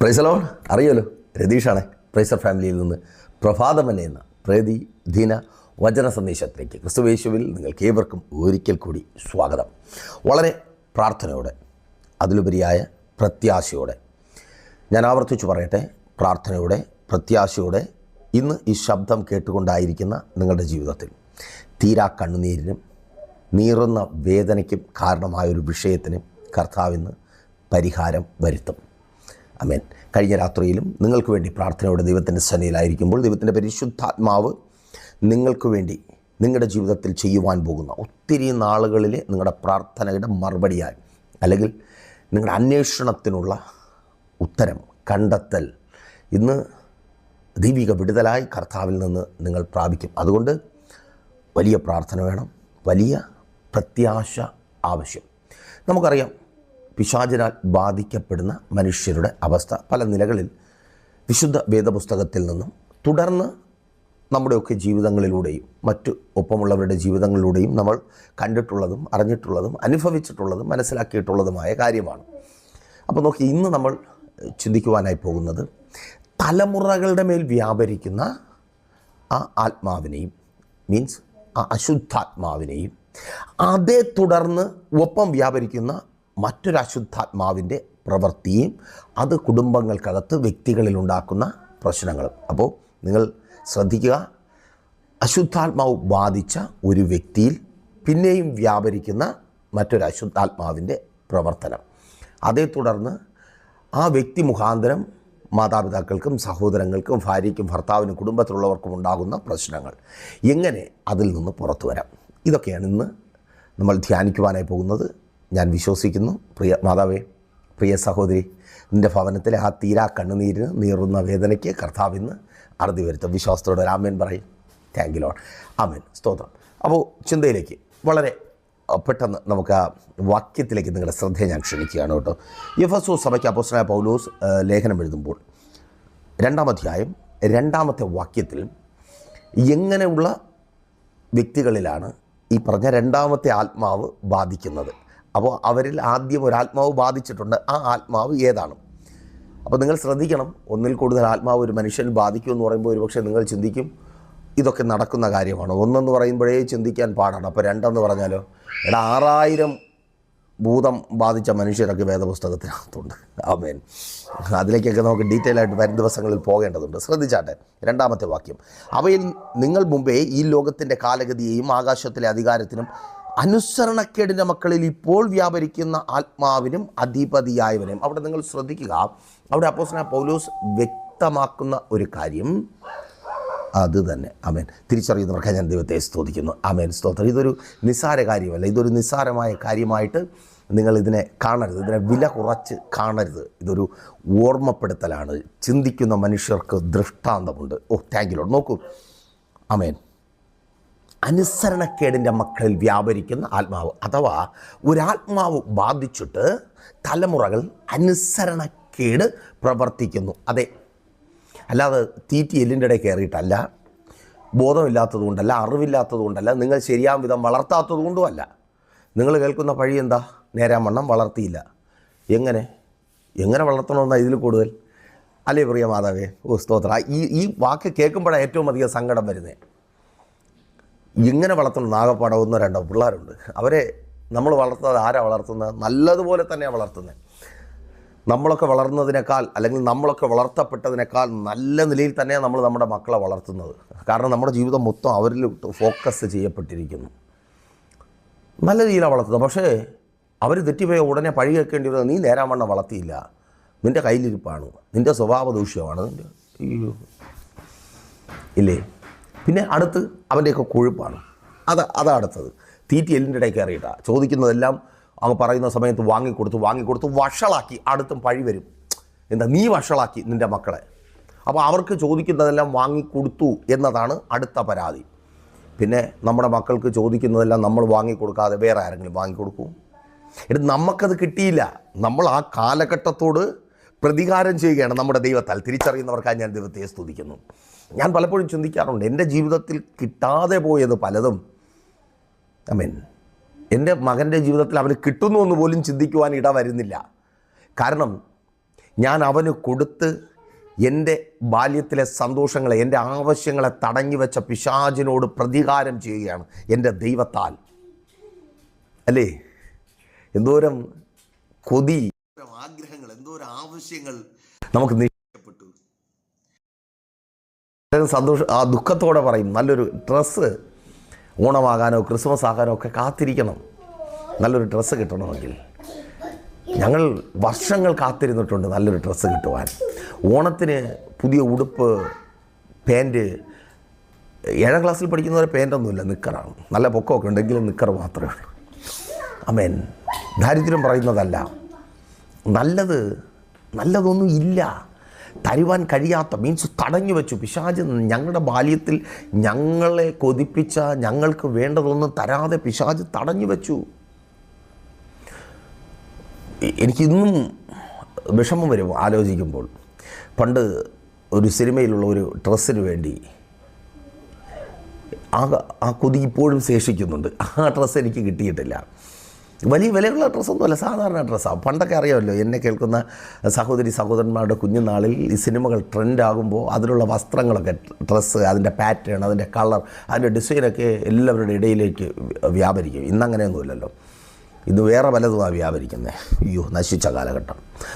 പ്രൈസലോ അറിയാലോ? രതീഷാണ് പ്രൈസർ ഫാമിലിയിൽ നിന്ന് പ്രഭാതമനെ എന്ന പ്രതി ദിന വചന സന്ദേശത്തിലേക്ക്. ക്രിസ്തുവേശുവിൽ നിങ്ങൾക്ക് ഏവർക്കും ഒരിക്കൽ കൂടി സ്വാഗതം. വളരെ പ്രാർത്ഥനയോടെ അതിലുപരിയായ പ്രത്യാശയോടെ ഞാൻ ആവർത്തിച്ചു പറയട്ടെ പ്രാർത്ഥനയോടെ പ്രത്യാശയോടെ ഇന്ന് ഈ ശബ്ദം കേട്ടുകൊണ്ടായിരിക്കുന്ന നിങ്ങളുടെ ജീവിതത്തിൽ തീരാ കണ്ണുനീരിനും നീറുന്ന വേദനയ്ക്കും കാരണമായൊരു വിഷയത്തിന് കർത്താവിന്ന് പരിഹാരം വരുത്തും. അമേൻ കഴിഞ്ഞ രാത്രിയിലും നിങ്ങൾക്ക് വേണ്ടി പ്രാർത്ഥനയോടെ ദൈവത്തിന്റെ സന്നിയിലായിരിക്കുമ്പോൾ ദൈവത്തിന്റെ പരിശുദ്ധാത്മാവ് നിങ്ങൾക്ക് വേണ്ടി നിങ്ങളുടെ ജീവിതത്തിൽ ചെയ്യുവാൻ പോകുന്ന ഒത്തിരി നാളുകളിലെ നിങ്ങളുടെ പ്രാർത്ഥനയുടെ മറുപടിയായി അല്ലെങ്കിൽ നിങ്ങളുടെ അന്വേഷണത്തിനുള്ള ഉത്തരം കണ്ടെത്തൽ ഇന്ന് ദൈവിക വിടുതലായി കർത്താവിൽ നിന്ന് നിങ്ങൾ പ്രാപിക്കും. അതുകൊണ്ട് വലിയ പ്രാർത്ഥന വേണം വലിയ പ്രത്യാശ ആവശ്യം. നമുക്കറിയാം പിശാചിനാൽ ബാധിക്കപ്പെടുന്ന മനുഷ്യരുടെ അവസ്ഥ പല നിലകളിൽ വിശുദ്ധ വേദപുസ്തകത്തിൽ നിന്നും തുടർന്ന് നമ്മുടെയൊക്കെ ജീവിതങ്ങളിലൂടെയും മറ്റു ഒപ്പമുള്ളവരുടെ ജീവിതങ്ങളിലൂടെയും നമ്മൾ കണ്ടിട്ടുള്ളതും അറിഞ്ഞിട്ടുള്ളതും അനുഭവിച്ചിട്ടുള്ളതും മനസ്സിലാക്കിയിട്ടുള്ളതുമായ കാര്യമാണ്. അപ്പോൾ നോക്കി ഇന്ന് നമ്മൾ ചിന്തിക്കുവാനായി പോകുന്നത് തലമുറകളുടെ മേൽ വ്യാപരിക്കുന്ന ആ ആത്മാവിനെയും മീൻസ് ആ അശുദ്ധാത്മാവിനെയും അതേ തുടർന്ന് ഒപ്പം വ്യാപരിക്കുന്ന മറ്റൊരു അശുദ്ധാത്മാവിന്റെ പ്രവൃത്തിയും അത് കുടുംബങ്ങൾക്കകത്ത് വ്യക്തികളിൽ ഉണ്ടാക്കുന്ന പ്രശ്നങ്ങളും. അപ്പോൾ നിങ്ങൾ ശ്രദ്ധിക്കുക അശുദ്ധാത്മാവ് ബാധിച്ച ഒരു വ്യക്തിയിൽ പിന്നെയും വ്യാപരിക്കുന്ന മറ്റൊരു അശുദ്ധാത്മാവിന്റെ പ്രവർത്തനം. അതേ തുടർന്ന് ആ വ്യക്തി മുഖാന്തരം മാതാപിതാക്കൾക്കും സഹോദരങ്ങൾക്കും ഭാര്യയ്ക്കും ഭർത്താവിനും കുടുംബത്തിലുള്ളവർക്കും ഉണ്ടാകുന്ന പ്രശ്നങ്ങൾ. എങ്ങനെ അതിൽ നിന്ന് പുറത്തു വരാം? ഇതൊക്കെയാണ് ഇന്ന് നമ്മൾ ധ്യാനിക്കുവാനായി പോകുന്നത്. ഞാൻ വിശ്വസിക്കുന്നു. പ്രിയ മാതാവേ പ്രിയ സഹോദരി നിന്റെ ഭവനത്തിലെ ആ തീരാ കണ്ണുനീരിന് നീറുന്ന വേദനയ്ക്ക് കർത്താവിന്ന് അറുതി വരുത്തും. വിശ്വാസത്തോടെ രാമൻ പറയും. താങ്ക് യു ലോഡ് ആമേൻ. സ്തോത്രം. അപ്പോൾ ചിന്തയിലേക്ക് വളരെ പെട്ടെന്ന് നമുക്ക് ആ വാക്യത്തിലേക്ക് നിങ്ങളുടെ ശ്രദ്ധയെ ഞാൻ ക്ഷണിക്കുകയാണ് കേട്ടോ. യഫസോ സഭയ്ക്ക് അപ്പോസ്റ്റനായ പൗലോസ് ലേഖനം എഴുതുമ്പോൾ രണ്ടാം അധ്യായം രണ്ടാമത്തെ വാക്യത്തിൽ എങ്ങനെയുള്ള വ്യക്തികളിലാണ് ഈ പറഞ്ഞ രണ്ടാമത്തെ ആത്മാവ് ബാധിക്കുന്നത്? അപ്പോൾ അവരിൽ ആദ്യം ഒരു ആത്മാവ് ബാധിച്ചിട്ടുണ്ട്. ആ ആത്മാവ് ഏതാണ്? അപ്പോൾ നിങ്ങൾ ശ്രദ്ധിക്കണം. ഒന്നിൽ കൂടുതൽ ആത്മാവ് ഒരു മനുഷ്യൻ ബാധിക്കും എന്ന് പറയുമ്പോൾ ഒരുപക്ഷെ നിങ്ങൾ ചിന്തിക്കും ഇതൊക്കെ നടക്കുന്ന കാര്യമാണ്? ഒന്നെന്ന് പറയുമ്പോഴേ ചിന്തിക്കാൻ പാടാണ്. അപ്പോൾ രണ്ടെന്ന് പറഞ്ഞാലോ എടാ ആറായിരം ഭൂതം ബാധിച്ച മനുഷ്യരൊക്കെ വേദപുസ്തകത്തിനകത്തുണ്ട്. ആമേൻ. അതിലേക്കൊക്കെ നമുക്ക് ഡീറ്റെയിൽ ആയിട്ട് വരും ദിവസങ്ങളിൽ പോകേണ്ടതുണ്ട്. ശ്രദ്ധിച്ചാട്ടെ രണ്ടാമത്തെ വാക്യം. അവയിൽ നിങ്ങൾ മുമ്പേ ഈ ലോകത്തിന്റെ കാലഗതിയെയും ആകാശത്തിലെ അധികാരത്തിനും അനുസരണക്കേടിന്റെ മക്കളിൽ ഇപ്പോൾ വ്യാപരിക്കുന്ന ആത്മാവിനും അധിപതിയായവനും. അവിടെ നിങ്ങൾ ശ്രദ്ധിക്കുക. അവിടെ അപ്പോസന പൗലോസ് വ്യക്തമാക്കുന്ന ഒരു കാര്യം. അത് തന്നെ. അമേൻ തിരിച്ചറിയുന്നവർക്ക് ഞാൻ ദൈവത്തെ സ്തോതിക്കുന്നു. അമേൻ സ്തോത്രം. ഇതൊരു നിസ്സാര കാര്യമല്ല. ഇതൊരു നിസ്സാരമായ കാര്യമായിട്ട് നിങ്ങൾ ഇതിനെ കാണരുത്. ഇതിനെ വില കുറച്ച് കാണരുത്. ഇതൊരു ഓർമ്മപ്പെടുത്തലാണ്. ചിന്തിക്കുന്ന മനുഷ്യർക്ക് ദൃഷ്ടാന്തമുണ്ട്. ഓ താങ്ക് യു നോക്കൂ. അമേൻ അനുസരണക്കേടിന്റെ മക്കളിൽ വ്യാപരിക്കുന്ന ആത്മാവ്. അഥവാ ഒരാത്മാവ് ബാധിച്ചിട്ട് തലമുറകൾ അനുസരണക്കേട് പ്രവർത്തിക്കുന്നു. അതെ. അല്ലാതെ തീറ്റി എല്ലിന്റെ ഇടയിൽ കയറിയിട്ടല്ല. ബോധമില്ലാത്തതുകൊണ്ടല്ല അറിവില്ലാത്തതുകൊണ്ടല്ല നിങ്ങൾ ശരിയാം വിധം വളർത്താത്തതുകൊണ്ടുമല്ല നിങ്ങൾ കേൾക്കുന്ന പഴി എന്താ? നേരാവണ്ണം വളർത്തിയില്ല. എങ്ങനെ? എങ്ങനെ വളർത്തണമെന്നാണ് ഇതിൽ കൂടുതൽ? അല്ലേ പ്രിയ മാതാവേ? ഓ സ്തോത്ര. ഈ ഈ വാക്ക് കേൾക്കുമ്പോഴാണ് ഏറ്റവും അധികം സങ്കടം വരുന്നത്. എങ്ങനെ വളർത്തുന്ന നാഗപ്പാടം ഒന്നോ രണ്ടോ പിള്ളേരുണ്ട്. അവരെ നമ്മൾ വളർത്തുന്നത് ആരാ വളർത്തുന്നത്? നല്ലതുപോലെ തന്നെയാണ് വളർത്തുന്നത് നമ്മളൊക്കെ വളർന്നതിനേക്കാൾ അല്ലെങ്കിൽ നമ്മളൊക്കെ വളർത്തപ്പെട്ടതിനേക്കാൾ നല്ല നിലയിൽ തന്നെയാണ് നമ്മൾ നമ്മുടെ മക്കളെ വളർത്തുന്നത്. കാരണം നമ്മുടെ ജീവിതം മൊത്തം അവരിൽ ഫോക്കസ് ചെയ്യപ്പെട്ടിരിക്കുന്നു. നല്ല രീതിയിലാണ് വളർത്തുന്നത്. പക്ഷേ അവർ തെറ്റിപ്പോയ ഉടനെ പഴി കേൾക്കേണ്ടി വരുന്നത് നീ നേരാൻ വണ്ണം വളർത്തിയില്ല. നിന്റെ കയ്യിലിരിപ്പാണ്. നിന്റെ സ്വഭാവ ദൂഷ്യമാണ് നിന്റെ അയ്യോ. ഇല്ലേ? പിന്നെ അടുത്ത് അവന്റെയൊക്കെ കൊഴുപ്പാണ്. അത് അതാ അടുത്തത്. തീറ്റി എല്ലിന്റെ ഇടയിൽ കയറിയിട്ടാ. ചോദിക്കുന്നതെല്ലാം അങ്ങ് പറയുന്ന സമയത്ത് വാങ്ങിക്കൊടുത്ത് വാങ്ങിക്കൊടുത്ത് വഷളാക്കി അടുത്തും പഴി വരും. എന്താ നീ വഷളാക്കി നിന്റെ മക്കളെ. അപ്പോൾ അവർക്ക് ചോദിക്കുന്നതെല്ലാം വാങ്ങിക്കൊടുത്തു എന്നതാണ് അടുത്ത പരാതി. പിന്നെ നമ്മുടെ മക്കൾക്ക് ചോദിക്കുന്നതെല്ലാം നമ്മൾ വാങ്ങിക്കൊടുക്കാതെ വേറെ ആരെങ്കിലും വാങ്ങിക്കൊടുക്കൂ? എന്നിട്ട് നമുക്കത് കിട്ടിയില്ല. നമ്മൾ ആ കാലഘട്ടത്തോട് പ്രതികാരം ചെയ്യുകയാണ് നമ്മുടെ ദൈവത്താൽ. തിരിച്ചറിയുന്നവർക്കായി ഞാൻ ദൈവത്തെ സ്തുതിക്കുന്നു. ഞാൻ പലപ്പോഴും ചിന്തിക്കാറുണ്ട് എന്റെ ജീവിതത്തിൽ കിട്ടാതെ പോയത് പലതും അമേൻ എന്റെ മകന്റെ ജീവിതത്തിൽ അവന് കിട്ടുന്നു എന്ന് പോലും ചിന്തിക്കുവാൻ ഇട വരുന്നില്ല. കാരണം ഞാൻ അവന് കൊടുത്ത് എന്റെ ബാല്യത്തിലെ സന്തോഷങ്ങളെ എന്റെ ആവശ്യങ്ങളെ തടഞ്ഞു വെച്ച പിശാചിനോട് പ്രതികാരം ചെയ്യുകയാണ് എന്റെ ദൈവത്താൽ. അല്ലേ? എന്തോരം കൊതി ആഗ്രഹങ്ങൾ എന്തോരം ആവശ്യങ്ങൾ നമുക്ക് നിശ്ചയിക്കപ്പെട്ടു സന്തോഷം ആ ദുഃഖത്തോടെ പറയും നല്ലൊരു ഡ്രസ്സ് ഓണമാകാനോ ക്രിസ്മസ് ആകാനോ ഒക്കെ കാത്തിരിക്കണം. നല്ലൊരു ഡ്രസ്സ് കിട്ടണമെങ്കിൽ. ഞങ്ങൾ വർഷങ്ങൾ കാത്തിരുന്നിട്ടുണ്ട് നല്ലൊരു ഡ്രസ്സ് കിട്ടുവാൻ. ഓണത്തിന് പുതിയ ഉടുപ്പ് പാന്റ് ഏഴാം ക്ലാസ്സിൽ പഠിക്കുന്നവരെ പാന്റൊന്നുമില്ല നിക്കറാണ്. നല്ല പൊക്കമൊക്കെ ഉണ്ടെങ്കിലും നിക്കർ മാത്രമേ ഉള്ളൂ. അമേൻ. ദാരിദ്ര്യം പറയുന്നതല്ല. നല്ലത് നല്ലതൊന്നും ഇല്ല. തരുവാൻ കഴിയാത്ത മീൻസ് തടഞ്ഞു വെച്ചു. പിശാജ് ഞങ്ങളുടെ ബാല്യത്തിൽ ഞങ്ങളെ കൊതിപ്പിച്ച ഞങ്ങൾക്ക് വേണ്ടതൊന്നും തരാതെ പിശാജ് തടഞ്ഞു വെച്ചു. എനിക്കിന്നും വിഷമം വരും ആലോചിക്കുമ്പോൾ. പണ്ട് ഒരു സിനിമയിലുള്ള ഒരു ഡ്രസ്സിന് വേണ്ടി ആ ആ കൊതി ഇപ്പോഴും ശേഷിക്കുന്നുണ്ട്. ആ ഡ്രസ്സ് എനിക്ക് കിട്ടിയിട്ടില്ല. വലിയ വിലയുള്ള ഡ്രസ്സൊന്നുമല്ല സാധാരണ ഡ്രസ്സാണ് പണ്ടൊക്കെ അറിയാമല്ലോ എന്നെ കേൾക്കുന്ന സഹോദരി സഹോദരന്മാരുടെ കുഞ്ഞുനാളിൽ ഈ സിനിമകൾ ട്രെൻഡാകുമ്പോൾ അതിലുള്ള വസ്ത്രങ്ങളൊക്കെ ഡ്രസ്സ് അതിന്റെ പാറ്റേൺ അതിന്റെ കളർ അതിന്റെ ഡിസൈനൊക്കെ എല്ലാവരുടെ ഇടയിലേക്ക് വ്യാപരിക്കും. ഇന്നങ്ങനെയൊന്നുമില്ലല്ലോ. ഇത് വേറെ പലതുമാണ് വ്യാപരിക്കുന്നത് അയ്യോ നശിച്ച കാലഘട്ടം.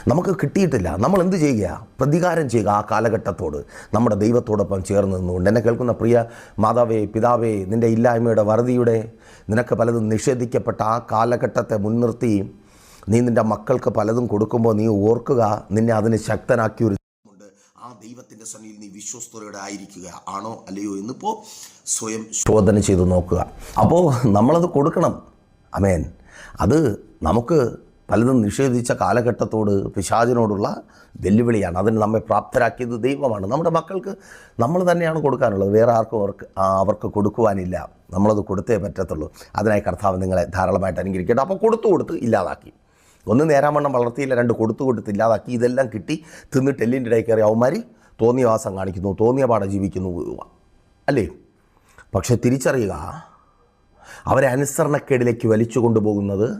നമുക്ക് കിട്ടിയിട്ടില്ല. നമ്മൾ എന്ത് ചെയ്യുക? പ്രതികാരം ചെയ്യുക ആ കാലഘട്ടത്തോട്. നമ്മുടെ ദൈവത്തോടൊപ്പം ചേർന്ന് നിന്നുകൊണ്ട്. എന്നെ കേൾക്കുന്ന പ്രിയ മാതാവേ പിതാവേ നിന്റെ ഇല്ലായ്മയുടെ വറുതിയുടെ നിനക്ക് പലതും നിഷേധിക്കപ്പെട്ട ആ കാലഘട്ടത്തെ മുൻനിർത്തി നീ നിന്റെ മക്കൾക്ക് പലതും കൊടുക്കുമ്പോൾ നീ ഓർക്കുക നിന്നെ അതിന് ശക്തനാക്കി ഒരു ആ ദൈവത്തിന്റെ സന്നിധിയിൽ നീ വിശ്വസ്തയോടെ ആയിരിക്കുക. ആണോ അല്ലയോ എന്നിപ്പോൾ സ്വയം ശോധന ചെയ്ത് നോക്കുക. അപ്പോൾ നമ്മളത് കൊടുക്കണം. അമേൻ അത് നമുക്ക് പലതും നിഷേധിച്ച കാലഘട്ടത്തോട് പിശാചിനോടുള്ള വെല്ലുവിളിയാണ്. അതിന് നമ്മെ പ്രാപ്തരാക്കിയത് ദൈവമാണ്. നമ്മുടെ മക്കൾക്ക് നമ്മൾ തന്നെയാണ് കൊടുക്കാനുള്ളത്. വേറെ ആർക്കും അവർക്ക് അവർക്ക് കൊടുക്കുവാനില്ല. നമ്മളത് കൊടുത്തേ പറ്റത്തുള്ളൂ. അതിനായി കർത്താവ് നിങ്ങളെ ധാരാളമായിട്ട് അനുകരിക്കട്ടെ അപ്പോൾ കൊടുത്തു കൊടുത്ത് ഇല്ലാതാക്കി. ഒന്ന് നേരാമണ്ണം വളർത്തിയില്ല രണ്ട് കൊടുത്തു കൊടുത്ത് ഇല്ലാതാക്കി. ഇതെല്ലാം കിട്ടി തിന്നിട്ട് എല്ലിന്റെ ഇടയിൽ കയറി അവന്മാർ തോന്നിയ വാസം കാണിക്കുന്നു തോന്നിയ പാടെ ജീവിക്കുന്നു. അല്ലേ? പക്ഷേ തിരിച്ചറിയുക അവരെ അനുസരണക്കേടിലേക്ക് വലിച്ചു കൊണ്ടുപോകുന്നത്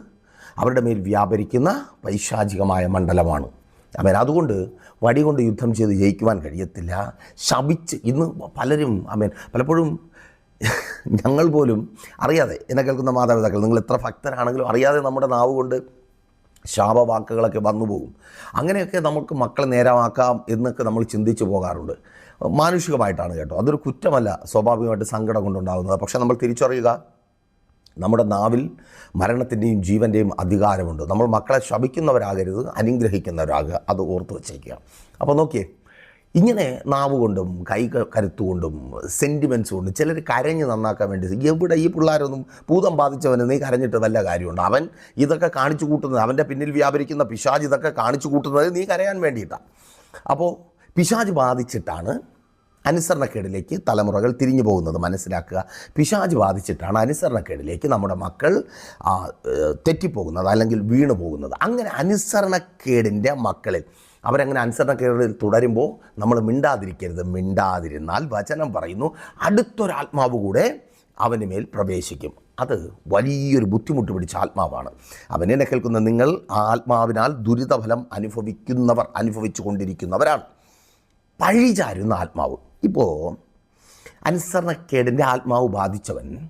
അവരുടെ മേൽ വ്യാപരിക്കുന്ന പൈശാചികമായ മണ്ഡലമാണ്. അമേൻ. അതുകൊണ്ട് വടി കൊണ്ട് യുദ്ധം ചെയ്ത് ജയിക്കുവാൻ കഴിയത്തില്ല. ശപിച്ച് ഇന്ന് പലരും അമേൻ പലപ്പോഴും ഞങ്ങൾ പോലും അറിയാതെ എന്നെ കേൾക്കുന്ന മാതാപിതാക്കൾ നിങ്ങൾ എത്ര ഭക്തരാണെങ്കിലും അറിയാതെ നമ്മുടെ നാവ് കൊണ്ട് ശാപവാക്കുകളൊക്കെ വന്നു പോകും. അങ്ങനെയൊക്കെ നമുക്ക് മക്കളെ നേരമാക്കാം എന്നൊക്കെ നമ്മൾ ചിന്തിച്ച് പോകാറുണ്ട്. മാനുഷികമായിട്ടാണ് കേട്ടോ. അതൊരു കുറ്റമല്ല സ്വാഭാവികമായിട്ട് സങ്കടം കൊണ്ടുണ്ടാകുന്നത്. പക്ഷേ നമ്മൾ തിരിച്ചറിയുക നമ്മുടെ നാവിൽ മരണത്തിന്റെയും ജീവന്റെയും അധികാരമുണ്ട്. നമ്മൾ മക്കളെ ശപിക്കുന്നവരാകരുത് അനുഗ്രഹിക്കുന്നവരാകുക അത് ഓർത്ത് വച്ചേക്കുക. അപ്പോൾ നോക്കിയേ ഇങ്ങനെ നാവ് കൊണ്ടും കൈ കരുത്തുകൊണ്ടും സെന്റിമെന്റ്സ് കൊണ്ടും ചിലർ കരഞ്ഞ് നന്നാക്കാൻ വേണ്ടി എവിടെ ഈ പിള്ളേരൊന്നും ഭൂതം ബാധിച്ചവന് നീ കരഞ്ഞിട്ട് വല്ല കാര്യമുണ്ട്? അവൻ ഇതൊക്കെ കാണിച്ചു കൂട്ടുന്നത് അവന്റെ പിന്നിൽ വ്യാപരിക്കുന്ന പിശാജ് ഇതൊക്കെ കാണിച്ചു കൂട്ടുന്നത് നീ കരയാൻ വേണ്ടിയിട്ടാണ് അപ്പോൾ പിശാജ് ബാധിച്ചിട്ടാണ് അനുസരണക്കേടിലേക്ക് തലമുറകൾ തിരിഞ്ഞു പോകുന്നത് മനസ്സിലാക്കുക. പിശാജ് ബാധിച്ചിട്ടാണ് അനുസരണക്കേടിലേക്ക് നമ്മുടെ മക്കൾ തെറ്റിപ്പോകുന്നത് അല്ലെങ്കിൽ വീണു പോകുന്നത്. അങ്ങനെ അനുസരണക്കേടിന്റെ മക്കളിൽ അവരങ്ങനെ അനുസരണക്കേടിൽ തുടരുമ്പോൾ നമ്മൾ മിണ്ടാതിരിക്കരുത്. മിണ്ടാതിരുന്നാൽ വചനം പറയുന്നു അടുത്തൊരാത്മാവ് കൂടെ അവന് മേൽ പ്രവേശിക്കും. അത് വലിയൊരു ബുദ്ധിമുട്ട് പിടിച്ച ആത്മാവാണ്. അവൻ എന്നെ കേൾക്കുന്ന നിങ്ങൾ ആത്മാവിനാൽ ദുരിതഫലം അനുഭവിക്കുന്നവർ അനുഭവിച്ചു കൊണ്ടിരിക്കുന്നവരാണ്. പഴിചാരുന്ന ആത്മാവ്. ഇപ്പോൾ അനുസരണക്കേടിന്റെ ആത്മാവ് ബാധിച്ചവൻ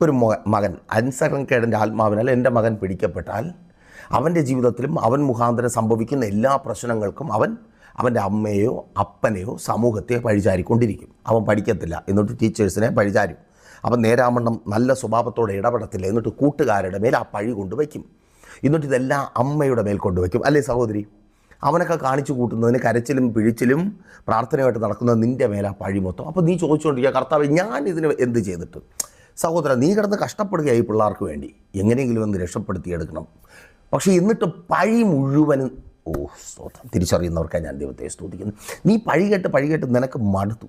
ഒരു മകൻ. അനുസരണക്കേടിന്റെ ആത്മാവിനാൽ എന്റെ മകൻ പിടിക്കപ്പെട്ടാൽ അവന്റെ ജീവിതത്തിലും അവൻ മുഖാന്തരം സംഭവിക്കുന്ന എല്ലാ പ്രശ്നങ്ങൾക്കും അവൻ അവന്റെ അമ്മയോ അപ്പനെയോ സമൂഹത്തെ പഴിചാരിക്കൊണ്ടിരിക്കും. അവൻ പഠിക്കത്തില്ല. എന്നിട്ട് ടീച്ചേഴ്സിനെ പഴിചാരും. അവൻ നേരാമണ്ണം നല്ല സ്വഭാവത്തോടെ ഇടപെടത്തില്ല. എന്നിട്ട് കൂട്ടുകാരുടെ മേൽ ആ പഴി കൊണ്ടുവയ്ക്കും. എന്നിട്ട് ഇതെല്ലാം അമ്മയുടെ മേൽ കൊണ്ടുവയ്ക്കും. അല്ലേ സഹോദരി? അവനൊക്കെ കാണിച്ചു കൂട്ടുന്നതിന് കരച്ചിലും പിഴിച്ചിലും പ്രാർത്ഥനയായിട്ട് നടക്കുന്നത് നിന്റെ മേലാ പഴി മൊത്തം. അപ്പോൾ നീ ചോദിച്ചുകൊണ്ടിരിക്കുക കർത്താവ് ഞാൻ ഇതിന് എന്ത് ചെയ്തിട്ട്? സഹോദരൻ നീ കിടന്ന് കഷ്ടപ്പെടുകയായി പിള്ളേർക്ക് വേണ്ടി. എങ്ങനെയെങ്കിലും ഒന്ന് രക്ഷപ്പെടുത്തിയെടുക്കണം പക്ഷേ എന്നിട്ട് പഴി മുഴുവനും ഓ സ്തോത്രം. തിരിച്ചറിയുന്നവർക്കാണ് ഞാൻ ദൈവത്തെ സ്തുതിക്കുന്നു. നീ പഴി കേട്ട് പഴി കേട്ട് നിനക്ക് മടുത്തു.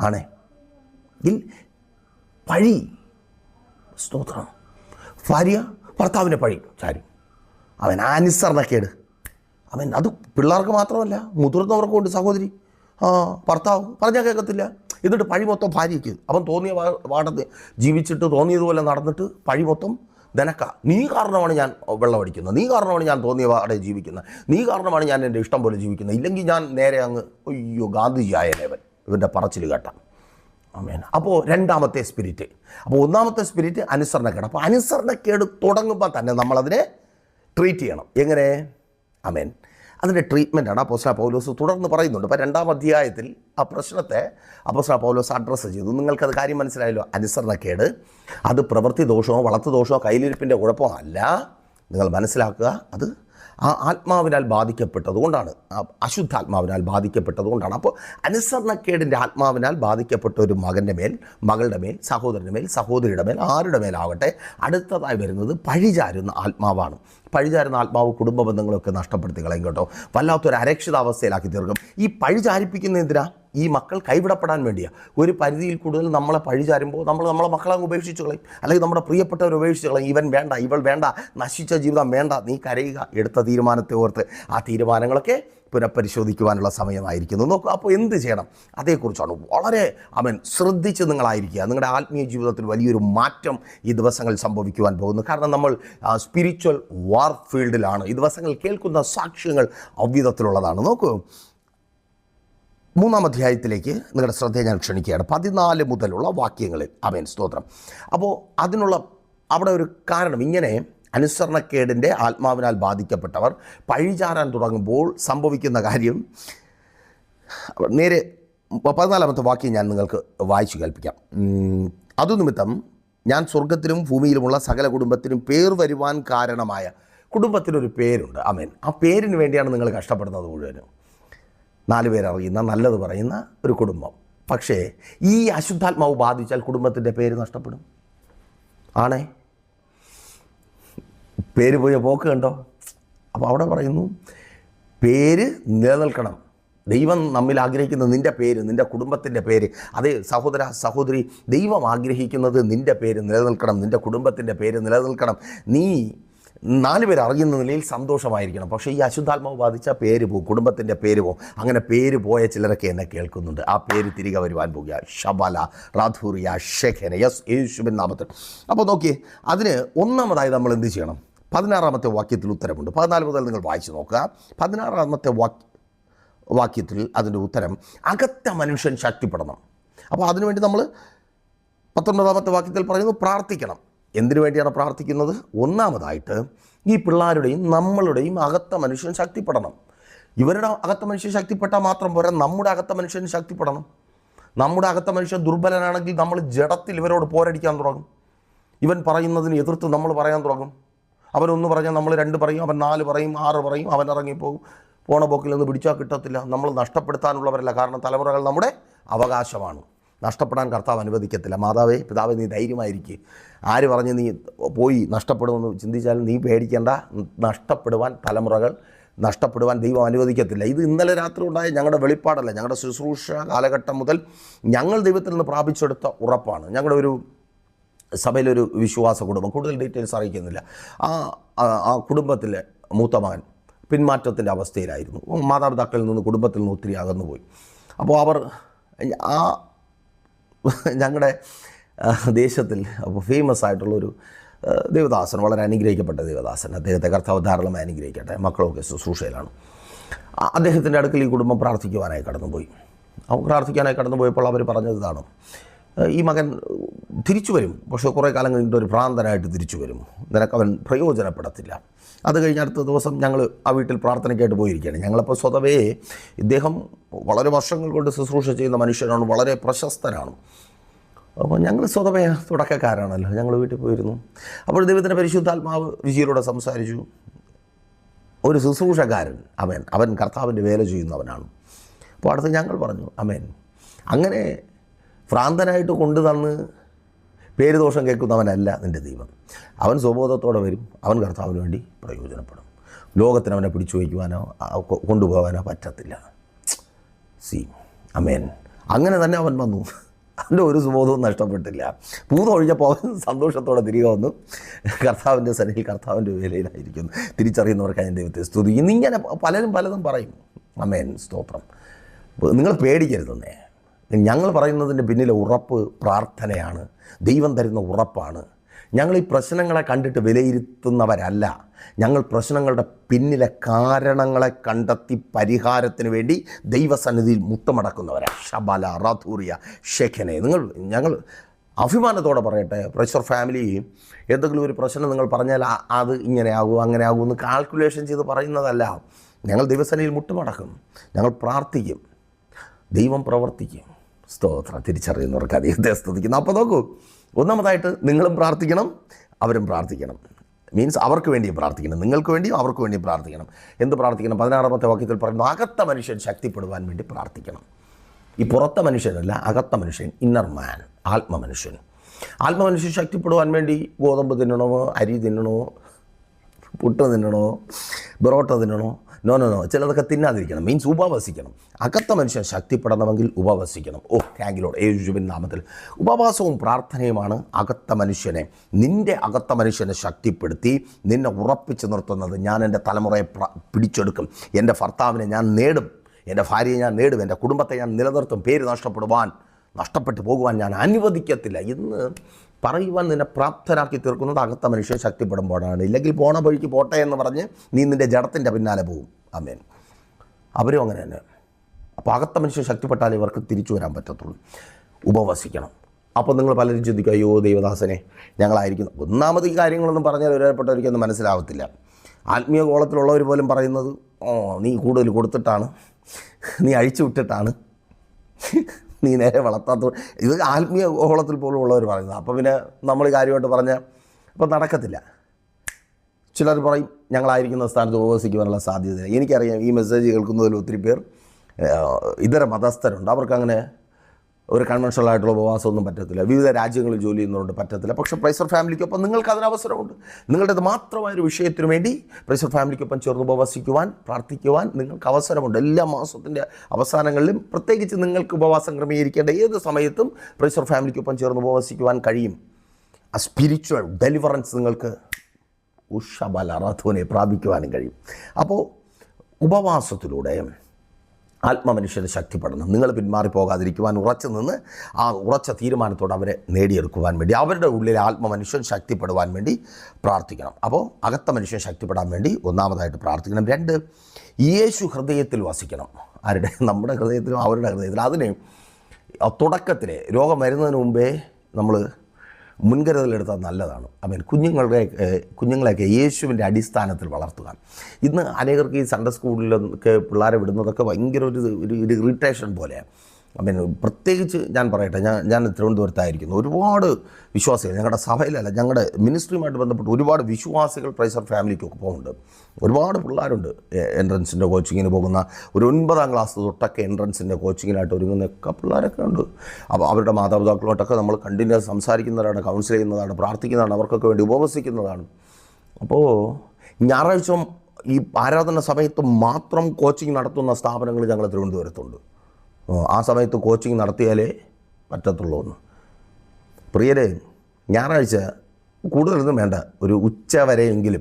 ആണേ? ഇൽ പഴി. സ്തോത്രം. ഭാര്യ ഭർത്താവിന്റെ പഴി. ചാരി അവൻ അനുസരണക്കേട് അവൻ അത് പിള്ളേർക്ക് മാത്രമല്ല മുതിർന്നവർക്കും ഉണ്ട് സഹോദരി. ആ ഭർത്താവ്. പറഞ്ഞാൽ കേൾക്കത്തില്ല എന്നിട്ട് പഴി മൊത്തം ഭാര്യയ്ക്ക്. അവൻ തോന്നിയ പാടത്ത് ജീവിച്ചിട്ട് തോന്നിയതുപോലെ നടന്നിട്ട് പഴി മൊത്തം നിനക്ക നീ കാരണമാണ് ഞാൻ വെള്ളമടിക്കുന്നത് നീ കാരണമാണ് ഞാൻ തോന്നിയ പാടെ ജീവിക്കുന്നത്. നീ കാരണമാണ് ഞാൻ എന്റെ ഇഷ്ടം പോലെ ജീവിക്കുന്നത്. ഇല്ലെങ്കിൽ ഞാൻ നേരെ അങ്ങ് അയ്യോ ഗാന്ധിജി ആയനേവൻ ഇവന്റെ പറച്ചിൽ കേട്ട. അമേന അപ്പോൾ രണ്ടാമത്തെ സ്പിരിറ്റ് അപ്പോൾ ഒന്നാമത്തെ സ്പിരിറ്റ് അനുസരണക്കേട്. അപ്പോൾ അനുസരണക്കേട് തുടങ്ങുമ്പോൾ തന്നെ നമ്മളതിനെ ട്രീറ്റ് ചെയ്യണം. എങ്ങനെ? അമേൻ. അതിന്റെ ട്രീറ്റ്മെന്റാണ് അപ്പോസ്ല പൗലോസ് തുടർന്ന് പറയുന്നുണ്ട്. അപ്പോൾ രണ്ടാം അധ്യായത്തിൽ ആ പ്രശ്നത്തെ അപ്പോസ്ല പൗലോസ് അഡ്രസ്സ് ചെയ്തു. നിങ്ങൾക്കത് കാര്യം മനസ്സിലായല്ലോ? അനുസരണക്കേട്. അത് പ്രവൃത്തി ദോഷമോ വളർത്തു ദോഷമോ കയ്യിലിരിപ്പിന്റെ കുഴപ്പമോ അല്ല. നിങ്ങൾ മനസ്സിലാക്കുക. അത് ആ ആത്മാവിനാൽ ബാധിക്കപ്പെട്ടതുകൊണ്ടാണ് അശുദ്ധ അശുദ്ധാത്മാവിനാൽ ബാധിക്കപ്പെട്ടതുകൊണ്ടാണ് അപ്പോൾ അനുസരണക്കേടിന്റെ ആത്മാവിനാൽ ബാധിക്കപ്പെട്ട ഒരു മകന്റെ മേൽ മകളുടെ മേൽ സഹോദരന്റെ മേൽ സഹോദരിയുടെ മേൽ ആരുടെ മേലാവട്ടെ അടുത്തതായി വരുന്നത് പഴിചാരുന്ന ആത്മാവാണ്. പഴിചാരുന്ന ആത്മാവ് കുടുംബ ബന്ധങ്ങളൊക്കെ നഷ്ടപ്പെടുത്തി കളയും കേട്ടോ. വല്ലാത്തൊരു അരക്ഷിതാവസ്ഥയിലാക്കി തീർക്കും. ഈ പഴിചാരിപ്പിക്കുന്ന എന്തിനാ? ഈ മക്കൾ കൈവിടപ്പെടാൻ വേണ്ടിയാണ് ഒരു പരിധിയിൽ കൂടുതൽ നമ്മളെ പഴിചാരുമ്പോൾ നമ്മൾ നമ്മളെ മക്കളെ അങ്ങ് ഉപേക്ഷിച്ച് കളയും. അല്ലെങ്കിൽ നമ്മുടെ പ്രിയപ്പെട്ടവർ ഉപേക്ഷിച്ച് കളയും. ഇവൻ വേണ്ട ഇവൾ വേണ്ട നശിച്ച ജീവിതം വേണ്ട. നീ കരയുക എടുത്ത തീരുമാനത്തെ ഓർത്ത് ആ തീരുമാനങ്ങളൊക്കെ പുനഃപരിശോധിക്കുവാനുള്ള സമയമായിരിക്കുന്നു. നോക്കുക അപ്പോൾ എന്ത് ചെയ്യണം? അതേക്കുറിച്ചാണ് വളരെ അവൻ ശ്രദ്ധിച്ച് നിങ്ങളായിരിക്കുക. നിങ്ങളുടെ ആത്മീയ ജീവിതത്തിൽ വലിയൊരു മാറ്റം ഈ ദിവസങ്ങൾ സംഭവിക്കുവാൻ പോകുന്നു. കാരണം നമ്മൾ സ്പിരിച്വൽ വാർ ഫീൽഡിലാണ് ഈ ദിവസങ്ങൾ കേൾക്കുന്ന സാക്ഷ്യങ്ങൾ അവ്യതത്തിലുള്ളതാണ് നോക്കൂ മൂന്നാം അധ്യായത്തിലേക്ക് നിങ്ങളുടെ ശ്രദ്ധയെ ഞാൻ ക്ഷണിക്കുകയാണ്. പതിനാല് മുതലുള്ള വാക്യങ്ങളിൽ. അമേൻ സ്തോത്രം. അപ്പോൾ അതിനുള്ള അവിടെ ഒരു കാരണം. ഇങ്ങനെ അനുസരണക്കേടിന്റെ ആത്മാവിനാൽ ബാധിക്കപ്പെട്ടവർ പഴിചാരാൻ തുടങ്ങുമ്പോൾ സംഭവിക്കുന്ന കാര്യം നേരെ പതിനാലാമത്തെ വാക്യം ഞാൻ നിങ്ങൾക്ക് വായിച്ചു കേൾപ്പിക്കാം. അതുനിമിത്തം അതു നിമിത്തം ഞാൻ സ്വർഗത്തിലും ഭൂമിയിലുമുള്ള സകല കുടുംബത്തിനും പേർ വരുവാൻ കാരണമായ കുടുംബത്തിനൊരു പേരുണ്ട്. അമേൻ ആ പേരിന് വേണ്ടിയാണ് നിങ്ങൾ കഷ്ടപ്പെടുന്നത് മുഴുവനും. നാല് പേരറിയുന്ന നല്ലത് പറയുന്ന ഒരു കുടുംബം. പക്ഷേ ഈ അശുദ്ധാത്മാവ് ബാധിച്ചാൽ കുടുംബത്തിന്റെ പേര് നഷ്ടപ്പെടും. ആണേ? പേര് പോയ പോക്ക് കണ്ടോ? അപ്പോൾ അവിടെ പറയുന്നു പേര് നിലനിൽക്കണം. ദൈവം നമ്മിൽ ആഗ്രഹിക്കുന്ന നിന്റെ പേര് നിന്റെ കുടുംബത്തിന്റെ പേര് അത് സഹോദര സഹോദരി ദൈവം ആഗ്രഹിക്കുന്നത് നിന്റെ പേര് നിലനിൽക്കണം നിന്റെ കുടുംബത്തിന്റെ പേര് നിലനിൽക്കണം. നീ നാല് പേർ അറിയുന്ന നിലയിൽ സന്തോഷമായിരിക്കണം. പക്ഷേ ഈ അശുദ്ധാത്മാവ് ബാധിച്ച പേര് പോകും കുടുംബത്തിന്റെ പേര് പോകും അങ്ങനെ പേര് പോയ ചിലരൊക്കെ എന്നെ കേൾക്കുന്നുണ്ട്. ആ പേര് തിരികെ വരുവാൻ പോകുക. ഷബല റാധൂറിയ ഷെഖന യസ് യേശുബിൻ നാമത്തിൽ. അപ്പോൾ നോക്കിയേ അതിന് ഒന്നാമതായി നമ്മൾ എന്ത് ചെയ്യണം? പതിനാറാമത്തെ വാക്യത്തിൽ ഉത്തരമുണ്ട്. പതിനാല് മുതൽ നിങ്ങൾ വായിച്ചു നോക്കുക. പതിനാറാമത്തെ വാക്യ വാക്യത്തിൽ അതിന്റെ ഉത്തരം അകത്ത മനുഷ്യൻ ശക്തിപ്പെടണം. അപ്പോൾ അതിനുവേണ്ടി നമ്മൾ പത്തൊൻപതാമത്തെ വാക്യത്തിൽ പറയുന്നു പ്രാർത്ഥിക്കണം. എന്തിനു വേണ്ടിയാണ് പ്രാർത്ഥിക്കുന്നത്? ഒന്നാമതായിട്ട് ഈ പിള്ളേരുടെയും നമ്മളുടെയും അകത്ത മനുഷ്യൻ ശക്തിപ്പെടണം. ഇവരുടെ അകത്ത മനുഷ്യൻ ശക്തിപ്പെട്ടാൽ മാത്രം പോരാ നമ്മുടെ അകത്ത മനുഷ്യൻ ശക്തിപ്പെടണം. നമ്മുടെ അകത്ത മനുഷ്യൻ ദുർബലനാണെങ്കിൽ നമ്മൾ ജഡത്തിൽ ഇവരോട് പോരടിക്കാൻ തുടങ്ങും. ഇവൻ പറയുന്നതിന് എതിർത്ത് നമ്മൾ പറയാൻ തുടങ്ങും. അവനൊന്ന് പറഞ്ഞാൽ നമ്മൾ രണ്ട് പറയും അവൻ നാല് പറയും ആറ് പറയും അവൻ ഇറങ്ങിപ്പോകും. പോണ പോക്കിൽ നിന്ന് പിടിച്ചാൽ കിട്ടത്തില്ല. നമ്മൾ നഷ്ടപ്പെടുത്താനുള്ളവരല്ല. കാരണം തലമുറകൾ നമ്മുടെ അവകാശമാണ്. നഷ്ടപ്പെടാൻ കർത്താവ് അനുവദിക്കത്തില്ല. മാതാവേ പിതാവേ നീ ധൈര്യമായിരിക്കുക ആര് പറഞ്ഞ് നീ പോയി നഷ്ടപ്പെടുമെന്ന് ചിന്തിച്ചാൽ നീ പേടിക്കേണ്ട. നഷ്ടപ്പെടുവാൻ തലമുറകൾ നഷ്ടപ്പെടുവാൻ ദൈവം അനുവദിക്കത്തില്ല. ഇത് ഇന്നലെ രാത്രി ഉണ്ടായ ഞങ്ങളുടെ വെളിപ്പാടല്ല. ഞങ്ങളുടെ ശുശ്രൂഷ കാലഘട്ടം മുതൽ ഞങ്ങൾ ദൈവത്തിൽ നിന്ന് പ്രാപിച്ചെടുത്ത ഉറപ്പാണ്. ഞങ്ങളുടെ ഒരു സഭയിലൊരു വിശ്വാസ കുടുംബം. കൂടുതൽ ഡീറ്റെയിൽസ് അറിയിക്കുന്നില്ല. ആ ആ- ആ കുടുംബത്തിലെ മൂത്ത മകൻ പിന്മാറ്റത്തിന്റെ അവസ്ഥയിലായിരുന്നു. മാതാപിതാക്കളിൽ നിന്ന് കുടുംബത്തിൽ നിന്ന് ഒത്തിരി അകന്നുപോയി. അപ്പോൾ അവർ ആ ഞങ്ങളുടെ ദേശത്തിൽ അപ്പോൾ ഫേമസ് ആയിട്ടുള്ളൊരു ദേവദാസൻ വളരെ അനുഗ്രഹിക്കപ്പെട്ട ദേവദാസൻ. അദ്ദേഹത്തെ കർത്താവ് ധാരാളമായി അനുഗ്രഹിക്കട്ടെ. മക്കളൊക്കെ ശുശ്രൂഷയിലാണ് അദ്ദേഹത്തിന്റെ അടുക്കൽ ഈ കുടുംബം പ്രാർത്ഥിക്കുവാനായി കടന്നുപോയി. അവൻ പ്രാർത്ഥിക്കാനായി കടന്നുപോയപ്പോൾ അവർ പറഞ്ഞത് ഇതാണ്. ഈ മകൻ തിരിച്ചു വരും പക്ഷേ കുറേ കാലം കഴിഞ്ഞിട്ട് ഒരു ഭ്രാന്തനായിട്ട് തിരിച്ചു വരും നിനക്ക് അവൻ പ്രയോജനപ്പെടത്തില്ല. അത് കഴിഞ്ഞ അടുത്ത ദിവസം ഞങ്ങൾ ആ വീട്ടിൽ പ്രാർത്ഥനയ്ക്കായിട്ട് പോയിരിക്കുകയാണ്. ഞങ്ങളപ്പോൾ സ്വതവേ ഇദ്ദേഹം വളരെ വർഷങ്ങൾ കൊണ്ട് ശുശ്രൂഷ ചെയ്യുന്ന മനുഷ്യനാണ് വളരെ പ്രശസ്തനാണ്. അപ്പോൾ ഞങ്ങൾ സ്വതവേ തുടക്കക്കാരാണല്ലോ ഞങ്ങൾ വീട്ടിൽ പോയിരുന്നു. അപ്പോൾ ദൈവത്തിന്റെ പരിശുദ്ധാത്മാവ് വിജയിലൂടെ സംസാരിച്ചു. ഒരു ശുശ്രൂഷക്കാരൻ അവൻ അവൻ കർത്താവിന്റെ വേല ചെയ്യുന്നവനാണ്. അപ്പോൾ അടുത്ത് ഞങ്ങൾ പറഞ്ഞു അമേൻ. അങ്ങനെ ഭ്രാന്തനായിട്ട് കൊണ്ടു തന്ന് പേര് ദോഷം കേൾക്കുന്നവനല്ല നിന്റെ ദൈവം. അവൻ സ്വബോധത്തോടെ വരും. അവൻ കർത്താവിന് വേണ്ടി പ്രയോജനപ്പെടും. ലോകത്തിന് അവനെ പിടിച്ചു വയ്ക്കുവാനോ കൊണ്ടുപോകാനോ പറ്റത്തില്ല. സി അമേൻ. അങ്ങനെ തന്നെ അവൻ വന്നു. അവന്റെ ഒരു സുബോധവും നഷ്ടപ്പെട്ടില്ല. പൂതൊഴിഞ്ഞപ്പോൾ അവൻ സന്തോഷത്തോടെ തിരികെ വന്നു. കർത്താവിന്റെ സനയിൽ കർത്താവിന്റെ വേലയിലായിരിക്കുന്നു. തിരിച്ചറിയുന്നവർക്ക് അതിന്റെ ദൈവത്തെ സ്തുതി. ഇന്നിങ്ങനെ പലരും പലതും പറയും. അമേൻ. സ്തോത്രം. നിങ്ങൾ പേടിക്കരുതെന്നേ. ഞങ്ങൾ പറയുന്നതിന്റെ പിന്നിലെ ഉറപ്പ് പ്രാർത്ഥനയാണ്. ദൈവം തരുന്ന ഉറപ്പാണ്. ഞങ്ങൾ ഈ പ്രശ്നങ്ങളെ കണ്ടിട്ട് വിലയിരുത്തുന്നവരല്ല. ഞങ്ങൾ പ്രശ്നങ്ങളുടെ പിന്നിലെ കാരണങ്ങളെ കണ്ടെത്തി പരിഹാരത്തിന് വേണ്ടി ദൈവസന്നിധിയിൽ മുട്ടുമടക്കുന്നവരാണ് ഷബല റാധൂറിയ ഷെഖനെ നിങ്ങൾ ഞങ്ങൾ അഭിമാനത്തോടെ പറയട്ടെ പ്രഷർ ഫാമിലി എന്തെങ്കിലും ഒരു പ്രശ്നം നിങ്ങൾ പറഞ്ഞാൽ അത് ഇങ്ങനെ ആകും അങ്ങനെ ആകും എന്ന് കാൽക്കുലേഷൻ ചെയ്ത് പറയുന്നതല്ല. ഞങ്ങൾ ദൈവസന്നിധിയിൽ മുട്ടുമടക്കും. ഞങ്ങൾ പ്രാർത്ഥിക്കും. ദൈവം പ്രവർത്തിക്കും. സ്തോത്രം. തിരിച്ചറിയുന്നവർക്ക് അദ്ദേഹത്തെ സ്തുതിക്കുന്നു. അപ്പോൾ നോക്കൂ ഒന്നാമതായിട്ട് നിങ്ങളും പ്രാർത്ഥിക്കണം അവരും പ്രാർത്ഥിക്കണം. മീൻസ് അവർക്ക് വേണ്ടിയും പ്രാർത്ഥിക്കണം. നിങ്ങൾക്ക് വേണ്ടിയും അവർക്ക് വേണ്ടിയും പ്രാർത്ഥിക്കണം. എന്ത് പ്രാർത്ഥിക്കണം? പതിനാറാമത്തെ വാക്യത്തിൽ പറയുന്നു അകത്ത മനുഷ്യൻ ശക്തിപ്പെടുവാൻ വേണ്ടി പ്രാർത്ഥിക്കണം. ഈ പുറത്ത മനുഷ്യനല്ല അകത്ത മനുഷ്യൻ ഇന്നർ മാൻ ആത്മമനുഷ്യൻ. ആത്മമനുഷ്യൻ ശക്തിപ്പെടുവാൻ വേണ്ടി ഗോതമ്പ് തിന്നണോ അരി തിന്നണോ പുട്ട് തിന്നണോ? ബൊറോട്ട തിന്നണോ? നോ നോ നോ ചിലതൊക്കെ തിന്നാതിരിക്കണം. മീൻസ് ഉപവസിക്കണം. അകത്ത മനുഷ്യൻ ശക്തിപ്പെടണമെങ്കിൽ ഉപവസിക്കണം. ഓ താങ്കിലോട് യേശുവിൻ നാമത്തിൽ ഉപവാസവും പ്രാർത്ഥനയുമാണ് അകത്ത മനുഷ്യനെ. നിന്റെ അകത്ത മനുഷ്യനെ ശക്തിപ്പെടുത്തി നിന്നെ ഉറപ്പിച്ചു നിർത്തുന്നത് ഞാൻ എന്റെ തലമുറയെ പിടിച്ചെടുക്കും. എന്റെ ഭർത്താവിനെ ഞാൻ നേടും. എന്റെ ഭാര്യയെ ഞാൻ നേടും. എന്റെ കുടുംബത്തെ ഞാൻ നിലനിർത്തും. പേര് നഷ്ടപ്പെടുവാൻ നഷ്ടപ്പെട്ടു പോകുവാൻ ഞാൻ അനുവദിക്കത്തില്ല. ഇന്ന് പറയുവാൻ നിന്നെ പ്രാപ്തരാക്കി തീർക്കുന്നത് അകത്ത മനുഷ്യൻ ശക്തിപ്പെടുമ്പോഴാണ്. ഇല്ലെങ്കിൽ പോണ വഴിക്ക് പോട്ടെ എന്ന് പറഞ്ഞ് നീ നിന്റെ ജഡത്തിന്റെ പിന്നാലെ പോകും അമേൻ അവരും അങ്ങനെ തന്നെ. അപ്പോൾ അകത്ത മനുഷ്യൻ ശക്തിപ്പെട്ടാൽ ഇവർക്ക് തിരിച്ചു വരാൻ പറ്റത്തുള്ളൂ. ഉപവസിക്കണം. അപ്പോൾ നിങ്ങൾ പലരും ചിന്തിക്കും അയ്യോ ദൈവദാസനെ ഞങ്ങളായിരിക്കുന്നു. ഒന്നാമത് ഈ കാര്യങ്ങളൊന്നും പറഞ്ഞാൽ ഒരേപ്പെട്ടവർക്കൊന്നും മനസ്സിലാവത്തില്ല. ആത്മീയ കോളത്തിലുള്ളവർ പോലും പറയുന്നത് ഓ നീ കൂടുതൽ കൊടുത്തിട്ടാണ്. നീ അഴിച്ചു വിട്ടിട്ടാണ്. നീ നേരെ വളർത്താത്ത ഇത് ആത്മീയ കോളത്തിൽ പോലും ഉള്ളവർ പറയുന്നത്. അപ്പോൾ പിന്നെ നമ്മൾ കാര്യമായിട്ട് പറഞ്ഞാൽ അപ്പോൾ നടക്കത്തില്ല. ചിലർ പറയും ഞങ്ങളായിരിക്കുന്ന സ്ഥാനത്ത് ഉപവസിക്കുവാനുള്ള സാധ്യതയില്ല. എനിക്കറിയാം ഈ മെസ്സേജ് കേൾക്കുന്നതിൽ ഒത്തിരി പേർ ഇതര മതസ്ഥരുണ്ട്. അവർക്കങ്ങനെ ഒരു കൺവെൻഷണൽ ആയിട്ടുള്ള ഉപവാസമൊന്നും പറ്റത്തില്ല. വിവിധ രാജ്യങ്ങളിൽ ജോലി ചെയ്യുന്നതുകൊണ്ട് പറ്റത്തില്ല. പക്ഷേ പ്രൈസർ ഫാമിലിക്കൊപ്പം നിങ്ങൾക്ക് അതിനവസരമുണ്ട് നിങ്ങളുടേത് മാത്രമായ ഒരു വിഷയത്തിന് വേണ്ടി പ്രൈസർ ഫാമിലിക്കൊപ്പം ചേർന്ന് ഉപവസിക്കുവാൻ പ്രാർത്ഥിക്കുവാൻ നിങ്ങൾക്ക് അവസരമുണ്ട് എല്ലാ മാസത്തിന്റെ അവസാനങ്ങളിലും പ്രത്യേകിച്ച് നിങ്ങൾക്ക് ഉപവാസം ക്രമീകരിക്കേണ്ട ഏത് സമയത്തും പ്രൈസർ ഫാമിലിക്കൊപ്പം ചേർന്ന് ഉപവസിക്കുവാൻ കഴിയും. ആ സ്പിരിച്വൽ ഡെലിവറൻസ് നിങ്ങൾക്ക് ഉഷബല പ്രാപിക്കുവാനും കഴിയും. അപ്പോൾ ഉപവാസത്തിലൂടെ ആത്മമനുഷ്യന് ശക്തിപ്പെടണം. നിങ്ങൾ പിന്മാറിപ്പോകാതിരിക്കുവാൻ ഉറച്ചു നിന്ന് ആ ഉറച്ച തീരുമാനത്തോടെ അവരെ നേടിയെടുക്കുവാൻ വേണ്ടി അവരുടെ ഉള്ളിലെ ആത്മമനുഷ്യൻ ശക്തിപ്പെടുവാൻ വേണ്ടി പ്രാർത്ഥിക്കണം. അപ്പോൾ അകത്ത മനുഷ്യൻ ശക്തിപ്പെടാൻ വേണ്ടി ഒന്നാമതായിട്ട് പ്രാർത്ഥിക്കണം. രണ്ട് യേശു ഹൃദയത്തിൽ വസിക്കണം. ആരുടെ? നമ്മുടെ ഹൃദയത്തിലും അവരുടെ ഹൃദയത്തിലും. അതിനെ തുടക്കത്തിലെ രോഗം വരുന്നതിന് മുമ്പേ നമ്മൾ മുൻകരുതലെടുത്താൽ നല്ലതാണ്. അവൻ കുഞ്ഞുങ്ങളുടെ കുഞ്ഞുങ്ങളെയൊക്കെ യേശുവിന്റെ അടിസ്ഥാനത്തിൽ വളർത്തുക. ഇന്ന് അനേകർക്ക് ഈ സൺഡേ സ്കൂളിലൊക്കെ പിള്ളേരെ വിടുന്നതൊക്കെ ഭയങ്കര ഒരു ഒരു ഇറിറ്റേഷൻ പോലെയാണ്. അവൻ പ്രത്യേകിച്ച് ഞാൻ പറയട്ടെ ഞാൻ ഞാൻ തിരുവനന്തപുരത്തായിരിക്കുന്നു. ഒരുപാട് വിശ്വാസികൾ ഞങ്ങളുടെ സഭയിലല്ല ഞങ്ങളുടെ മിനിസ്ട്രിയുമായിട്ട് ബന്ധപ്പെട്ട് ഒരുപാട് വിശ്വാസികൾ പ്രൈസർ ഫാമിലിക്കൊക്കെ പോകുന്നുണ്ട്. ഒരുപാട് പിള്ളേരുണ്ട് എൻട്രൻസിന്റെ കോച്ചിങ്ങിന് പോകുന്ന ഒരു ഒൻപതാം ക്ലാസ് തൊട്ടൊക്കെ എൻട്രൻസിന്റെ കോച്ചിങ്ങിനായിട്ട് ഒരുങ്ങുന്നൊക്കെ പിള്ളേരൊക്കെ ഉണ്ട്. അപ്പോൾ അവരുടെ മാതാപിതാക്കളോട്ടൊക്കെ നമ്മൾ കണ്ടിന്യൂസ് സംസാരിക്കുന്നതാണ് കൗൺസിൽ ചെയ്യുന്നതാണ് പ്രാർത്ഥിക്കുന്നതാണ് അവർക്കൊക്കെ വേണ്ടി ഉപവസിക്കുന്നതാണ്. അപ്പോൾ ഞായറാഴ്ച ഈ ആരാധന സമയത്ത് മാത്രം കോച്ചിങ് നടത്തുന്ന സ്ഥാപനങ്ങൾ ഞങ്ങൾ തിരുവനന്തപുരത്തുണ്ട്. ആ സമയത്ത് കോച്ചിങ് നടത്തിയാലേ പറ്റത്തുള്ളൂ എന്ന്. പ്രിയരെ ഞായറാഴ്ച കൂടുതലൊന്നും വേണ്ട. ഒരു ഉച്ച വരെയെങ്കിലും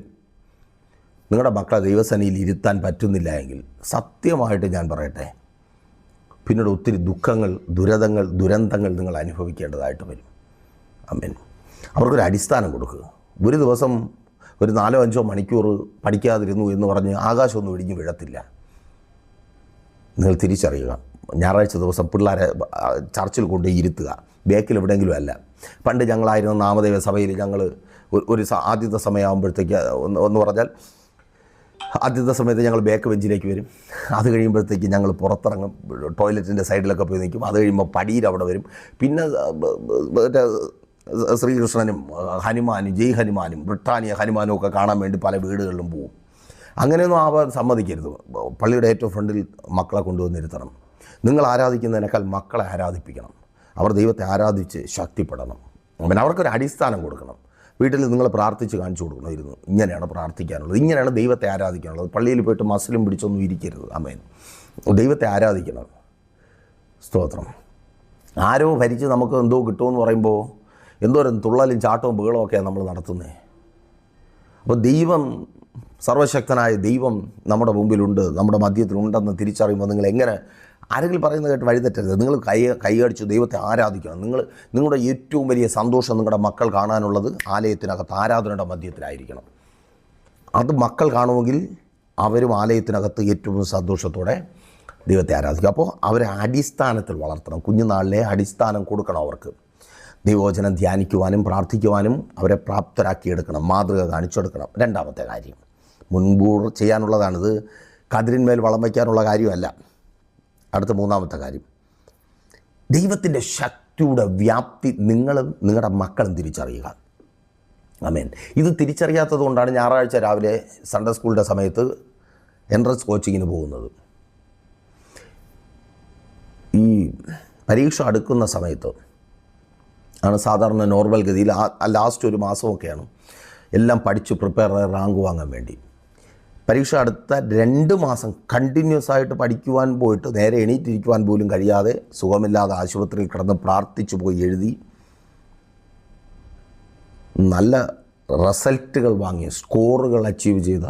നിങ്ങളുടെ മക്കളെ ദൈവസേനയിൽ ഇരുത്താൻ പറ്റുന്നില്ല എങ്കിൽ സത്യമായിട്ട് ഞാൻ പറയട്ടെ പിന്നീട് ഒത്തിരി ദുഃഖങ്ങൾ ദുരിതങ്ങൾ ദുരന്തങ്ങൾ നിങ്ങൾ അനുഭവിക്കേണ്ടതായിട്ട് വരും. അമ്മേൻ അവർക്കൊരു അടിസ്ഥാനം കൊടുക്കുക. ഒരു ദിവസം ഒരു നാലോ അഞ്ചോ മണിക്കൂർ പഠിക്കാതിരുന്നു എന്ന് പറഞ്ഞ് ആകാശമൊന്നും ഇടിഞ്ഞ് വീഴത്തില്ല. നിങ്ങൾ തിരിച്ചറിയുക. ഞായറാഴ്ച ദിവസം പിള്ളേരെ ചർച്ചിൽ കൊണ്ടുപോയി ഇരുത്തുക. ബേക്കിൽ എവിടെയെങ്കിലും അല്ല. പണ്ട് ഞങ്ങളായിരുന്നു നാമദേവ സഭയിൽ ഞങ്ങൾ ഒരു- ആദ്യത്തെ സമയമാകുമ്പോഴത്തേക്ക് ഒന്ന് ഒന്ന് പറഞ്ഞാൽ ആദ്യത്തെ സമയത്ത് ഞങ്ങൾ ബേക്ക് ബെഞ്ചിലേക്ക് വരും. അത് കഴിയുമ്പോഴത്തേക്ക് ഞങ്ങൾ പുറത്തിറങ്ങും. ടോയ്ലറ്റിന്റെ സൈഡിലൊക്കെ പോയി നിൽക്കും. അത് കഴിയുമ്പോൾ പടിയിൽ അവിടെ വരും. പിന്നെ മറ്റേ ശ്രീകൃഷ്ണനും ഹനുമാനും ജയ് ഹനുമാനും ബ്രിട്ടാനിയ ഹനുമാനും ഒക്കെ കാണാൻ വേണ്ടി പല വീടുകളിലും പോകും അങ്ങനെയൊന്നും ആവാൻ സമ്മതിക്കരുത്. പള്ളിയുടെ ഏറ്റവും ഫ്രണ്ടിൽ മക്കളെ കൊണ്ടുവന്നിരുത്തണം നിങ്ങൾ ആരാധിക്കുന്നതിനേക്കാൾ മക്കളെ ആരാധിപ്പിക്കണം. അവർ ദൈവത്തെ ആരാധിച്ച് ശക്തിപ്പെടണം. പിന്നെ അവർക്കൊരു അടിസ്ഥാനം കൊടുക്കണം. വീട്ടിൽ നിങ്ങൾ പ്രാർത്ഥിച്ച് കാണിച്ചു കൊടുക്കണമായിരുന്നു. ഇങ്ങനെയാണ് പ്രാർത്ഥിക്കാനുള്ളത്. ഇങ്ങനെയാണ് ദൈവത്തെ ആരാധിക്കാനുള്ളത്. പള്ളിയിൽ പോയിട്ട് മസിലും പിടിച്ചൊന്നും ഇരിക്കരുത്. അമേൻ ദൈവത്തെ ആരാധിക്കണം. സ്തോത്രം. ആരോ ഭരിച്ച് നമുക്ക് എന്തോ കിട്ടുമെന്ന് പറയുമ്പോൾ എന്തോരം തുള്ളലും ചാട്ടവും ബഹളവും ഒക്കെയാണ് നമ്മൾ നടത്തുന്നത് അപ്പോൾ ദൈവം സർവശക്തനായ ദൈവം നമ്മുടെ മുമ്പിലുണ്ട് നമ്മുടെ മധ്യത്തിലുണ്ടെന്ന് തിരിച്ചറിയുമ്പോൾ നിങ്ങൾ എങ്ങനെ ആരെങ്കിലും പറയുന്നത് കേട്ട് വഴിതെറ്റരുത്. നിങ്ങൾ കൈ കൈയടിച്ച് ദൈവത്തെ ആരാധിക്കണം. നിങ്ങൾ നിങ്ങളുടെ ഏറ്റവും വലിയ സന്തോഷം നിങ്ങളുടെ മക്കൾ കാണാനുള്ളത് ആലയത്തിനകത്ത് ആരാധനയുടെ മധ്യത്തിലായിരിക്കണം. അത് മക്കൾ കാണുമെങ്കിൽ അവരും ആലയത്തിനകത്ത് ഏറ്റവും സന്തോഷത്തോടെ ദൈവത്തെ ആരാധിക്കും. അപ്പോൾ അവരെ അടിസ്ഥാനത്തിൽ വളർത്തണം. കുഞ്ഞുനാളിലെ അടിസ്ഥാനം കൊടുക്കണം അവർക്ക്. ദൈവവചനം ധ്യാനിക്കുവാനും പ്രാർത്ഥിക്കുവാനും അവരെ പ്രാപ്തരാക്കിയെടുക്കണം മാതൃക കാണിച്ചെടുക്കണം. രണ്ടാമത്തെ കാര്യം. മുൻകൂർ ചെയ്യാനുള്ളതാണിത്. കതിരിന്മേൽ വളം വയ്ക്കാനുള്ള കാര്യമല്ല. അടുത്ത മൂന്നാമത്തെ കാര്യം. ദൈവത്തിന്റെ ശക്തിയുടെ വ്യാപ്തി നിങ്ങളും നിങ്ങളുടെ മക്കളും തിരിച്ചറിയുക. അമേൻ ഇത് തിരിച്ചറിയാത്തത് കൊണ്ടാണ് ഞായറാഴ്ച രാവിലെ സൺഡേ സ്കൂളിന്റെ സമയത്ത് എൻട്രൻസ് കോച്ചിങ്ങിന് പോകുന്നത്. ഈ പരീക്ഷ അടുക്കുന്ന സമയത്ത് ആണ് സാധാരണ നോർമൽ ഗതിയിൽ ആ ലാസ്റ്റ് ഒരു മാസമൊക്കെയാണ് എല്ലാം പഠിച്ച് പ്രിപ്പയർ റാങ്ക് വാങ്ങാൻ വേണ്ടി. പരീക്ഷ അടുത്ത രണ്ട് മാസം കണ്ടിന്യൂസ് ആയിട്ട് പഠിക്കുവാൻ പോയിട്ട് നേരെ എണീറ്റിരിക്കുവാൻ പോലും കഴിയാതെ സുഖമില്ലാതെ ആശുപത്രിയിൽ കിടന്ന് പ്രാർത്ഥിച്ചു പോയി എഴുതി. നല്ല റിസൾട്ടുകൾ വാങ്ങി സ്കോറുകൾ അച്ചീവ് ചെയ്ത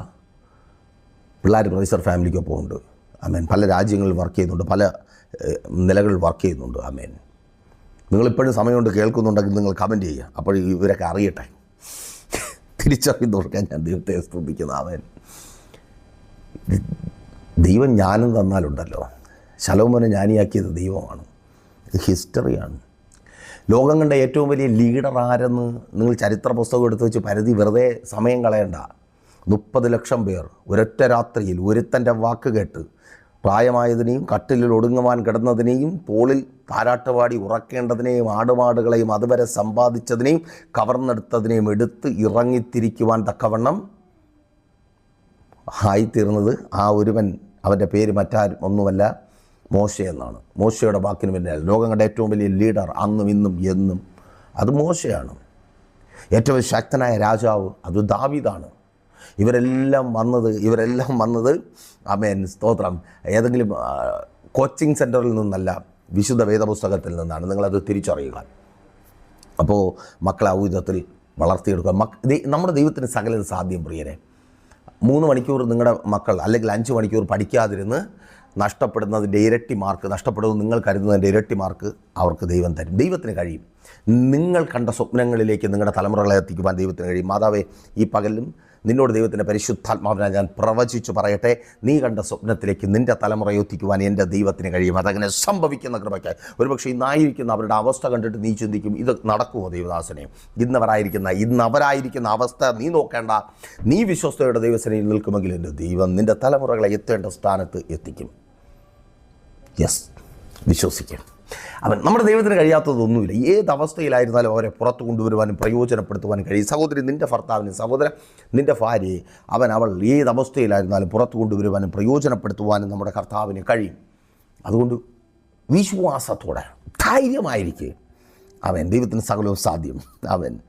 പിള്ളേർ പ്രൊഫസർ ഫാമിലിക്കൊപ്പം ഉണ്ട്. ആമേൻ. പല രാജ്യങ്ങളിൽ വർക്ക് ചെയ്യുന്നുണ്ട്. പല നിലകളിൽ വർക്ക് ചെയ്യുന്നുണ്ട്. ആമേൻ. നിങ്ങളിപ്പോഴും സമയമുണ്ട് കേൾക്കുന്നുണ്ടെങ്കിൽ നിങ്ങൾ കമന്റ് ചെയ്യുക. അപ്പോൾ ഇവരൊക്കെ അറിയട്ടെ. തിരിച്ചറിയുന്നവർക്കാൻ ഞാൻ ദൈവത്തെ സ്തുതിക്കുന്നു. ആമേൻ. ദൈവം ജ്ഞാനം തന്നാലുണ്ടല്ലോ. ശലോമനെ ജ്ഞാനിയാക്കിയത് ദൈവമാണ്. ഹിസ്റ്ററിയാണ്. ലോകം കണ്ട ഏറ്റവും വലിയ ലീഡർ ആരെന്ന് നിങ്ങൾ ചരിത്ര പുസ്തകം എടുത്ത് വെച്ച് പരിധി വെറുതെ സമയം കളയണ്ട. മുപ്പത് ലക്ഷം പേർ ഒരൊറ്റ രാത്രിയിൽ ഒരുത്തന്റെ വാക്ക് കേട്ട് പ്രായമായതിനെയും കട്ടിലിൽ ഒടുങ്ങുവാൻ കിടന്നതിനെയും പോളിൽ താരാട്ടുപാടി ഉറക്കേണ്ടതിനെയും ആടുമാടുകളെയും അതുവരെ സമ്പാദിച്ചതിനെയും കവർന്നെടുത്തതിനെയും എടുത്ത് ഇറങ്ങിത്തിരിക്കുവാൻ തക്കവണ്ണം ആയിത്തീർന്നത് ആ ഒരുവൻ അവന്റെ പേര് മറ്റാരും ഒന്നുമല്ല മോശ എന്നാണ്. മോശയുടെ വാക്കിന് പിന്നിൽ ലോകം കണ്ട ഏറ്റവും വലിയ ലീഡർ അന്നും ഇന്നും എന്നും അത് മോശയാണ്. ഏറ്റവും ശക്തനായ രാജാവ് അത് ദാവിദാണ്. ഇവരെല്ലാം വന്നത് ഇവരെല്ലാം വന്നത് അമേൻ സ്തോത്രം. ഏതെങ്കിലും കോച്ചിങ് സെന്ററിൽ നിന്നല്ല വിശുദ്ധ വേദപുസ്തകത്തിൽ നിന്നാണ്. നിങ്ങളത് തിരിച്ചറിയുക. അപ്പോൾ മക്കളെ ആ വിധത്തിൽ വളർത്തിയെടുക്കുക. മക് നമ്മുടെ ദൈവത്തിന് സകലത് സാധ്യം പ്രിയരെ. മൂന്ന് മണിക്കൂർ നിങ്ങളുടെ മക്കൾ അല്ലെങ്കിൽ അഞ്ച് മണിക്കൂർ പഠിക്കാതിരുന്ന് നഷ്ടപ്പെടുന്നതിന്റെ ഇരട്ടി മാർക്ക് നഷ്ടപ്പെടുന്നത് നിങ്ങൾ കരുതുന്നതിന്റെ ഇരട്ടി മാർക്ക് അവർക്ക് ദൈവം തരും. ദൈവത്തിന് കഴിയും. നിങ്ങൾ കണ്ട സ്വപ്നങ്ങളിലേക്ക് നിങ്ങളുടെ തലമുറകളെ എത്തിക്കുവാൻ ദൈവത്തിന് കഴിയും. മാതാവേ ഈ പകലിലും നിന്നോട് ദൈവത്തിന്റെ പരിശുദ്ധാത്മാവിനെ ഞാൻ പ്രവചിച്ചു പറയട്ടെ. നീ കണ്ട സ്വപ്നത്തിലേക്ക് നിന്റെ തലമുറയെ എത്തിക്കുവാൻ എന്റെ ദൈവത്തിന് കഴിയും. അതങ്ങനെ സംഭവിക്കുന്ന കൃപയ്ക്ക്. ഒരുപക്ഷെ ഇന്നായിരിക്കുന്ന അവരുടെ അവസ്ഥ കണ്ടിട്ട് നീ ചിന്തിക്കും ഇത് നടക്കുമോ ദൈവദാസനെ? ഇന്നവരായിരിക്കുന്ന ഇന്നവരായിരിക്കുന്ന അവസ്ഥ നീ നോക്കേണ്ട. നീ വിശ്വസ്തയുടെ ദൈവസനയിൽ നിൽക്കുമെങ്കിൽ എന്റെ ദൈവം നിന്റെ തലമുറകളെ എത്തേണ്ട സ്ഥാനത്ത് എത്തിക്കും. യെസ്. വിശ്വസിക്കും. അവൻ നമ്മുടെ ദൈവത്തിന് കഴിയാത്തതൊന്നുമില്ല. ഏത് അവസ്ഥയിലായിരുന്നാലും അവരെ പുറത്തു കൊണ്ടുവരുവാനും പ്രയോജനപ്പെടുത്തുവാനും കഴിയും. സഹോദരി നിന്റെ ഭർത്താവിന് സഹോദര നിന്റെ ഭാര്യയെ അവൻ അവൾ ഏത് അവസ്ഥയിലായിരുന്നാലും പുറത്തു കൊണ്ടുവരുവാനും പ്രയോജനപ്പെടുത്തുവാനും നമ്മുടെ കർത്താവിന് കഴിയും. അതുകൊണ്ട് വിശ്വാസത്തോടെ ധൈര്യമായിരിക്കുക അവൻ ദൈവത്തിന് സകലവും സാധ്യം. അവൻ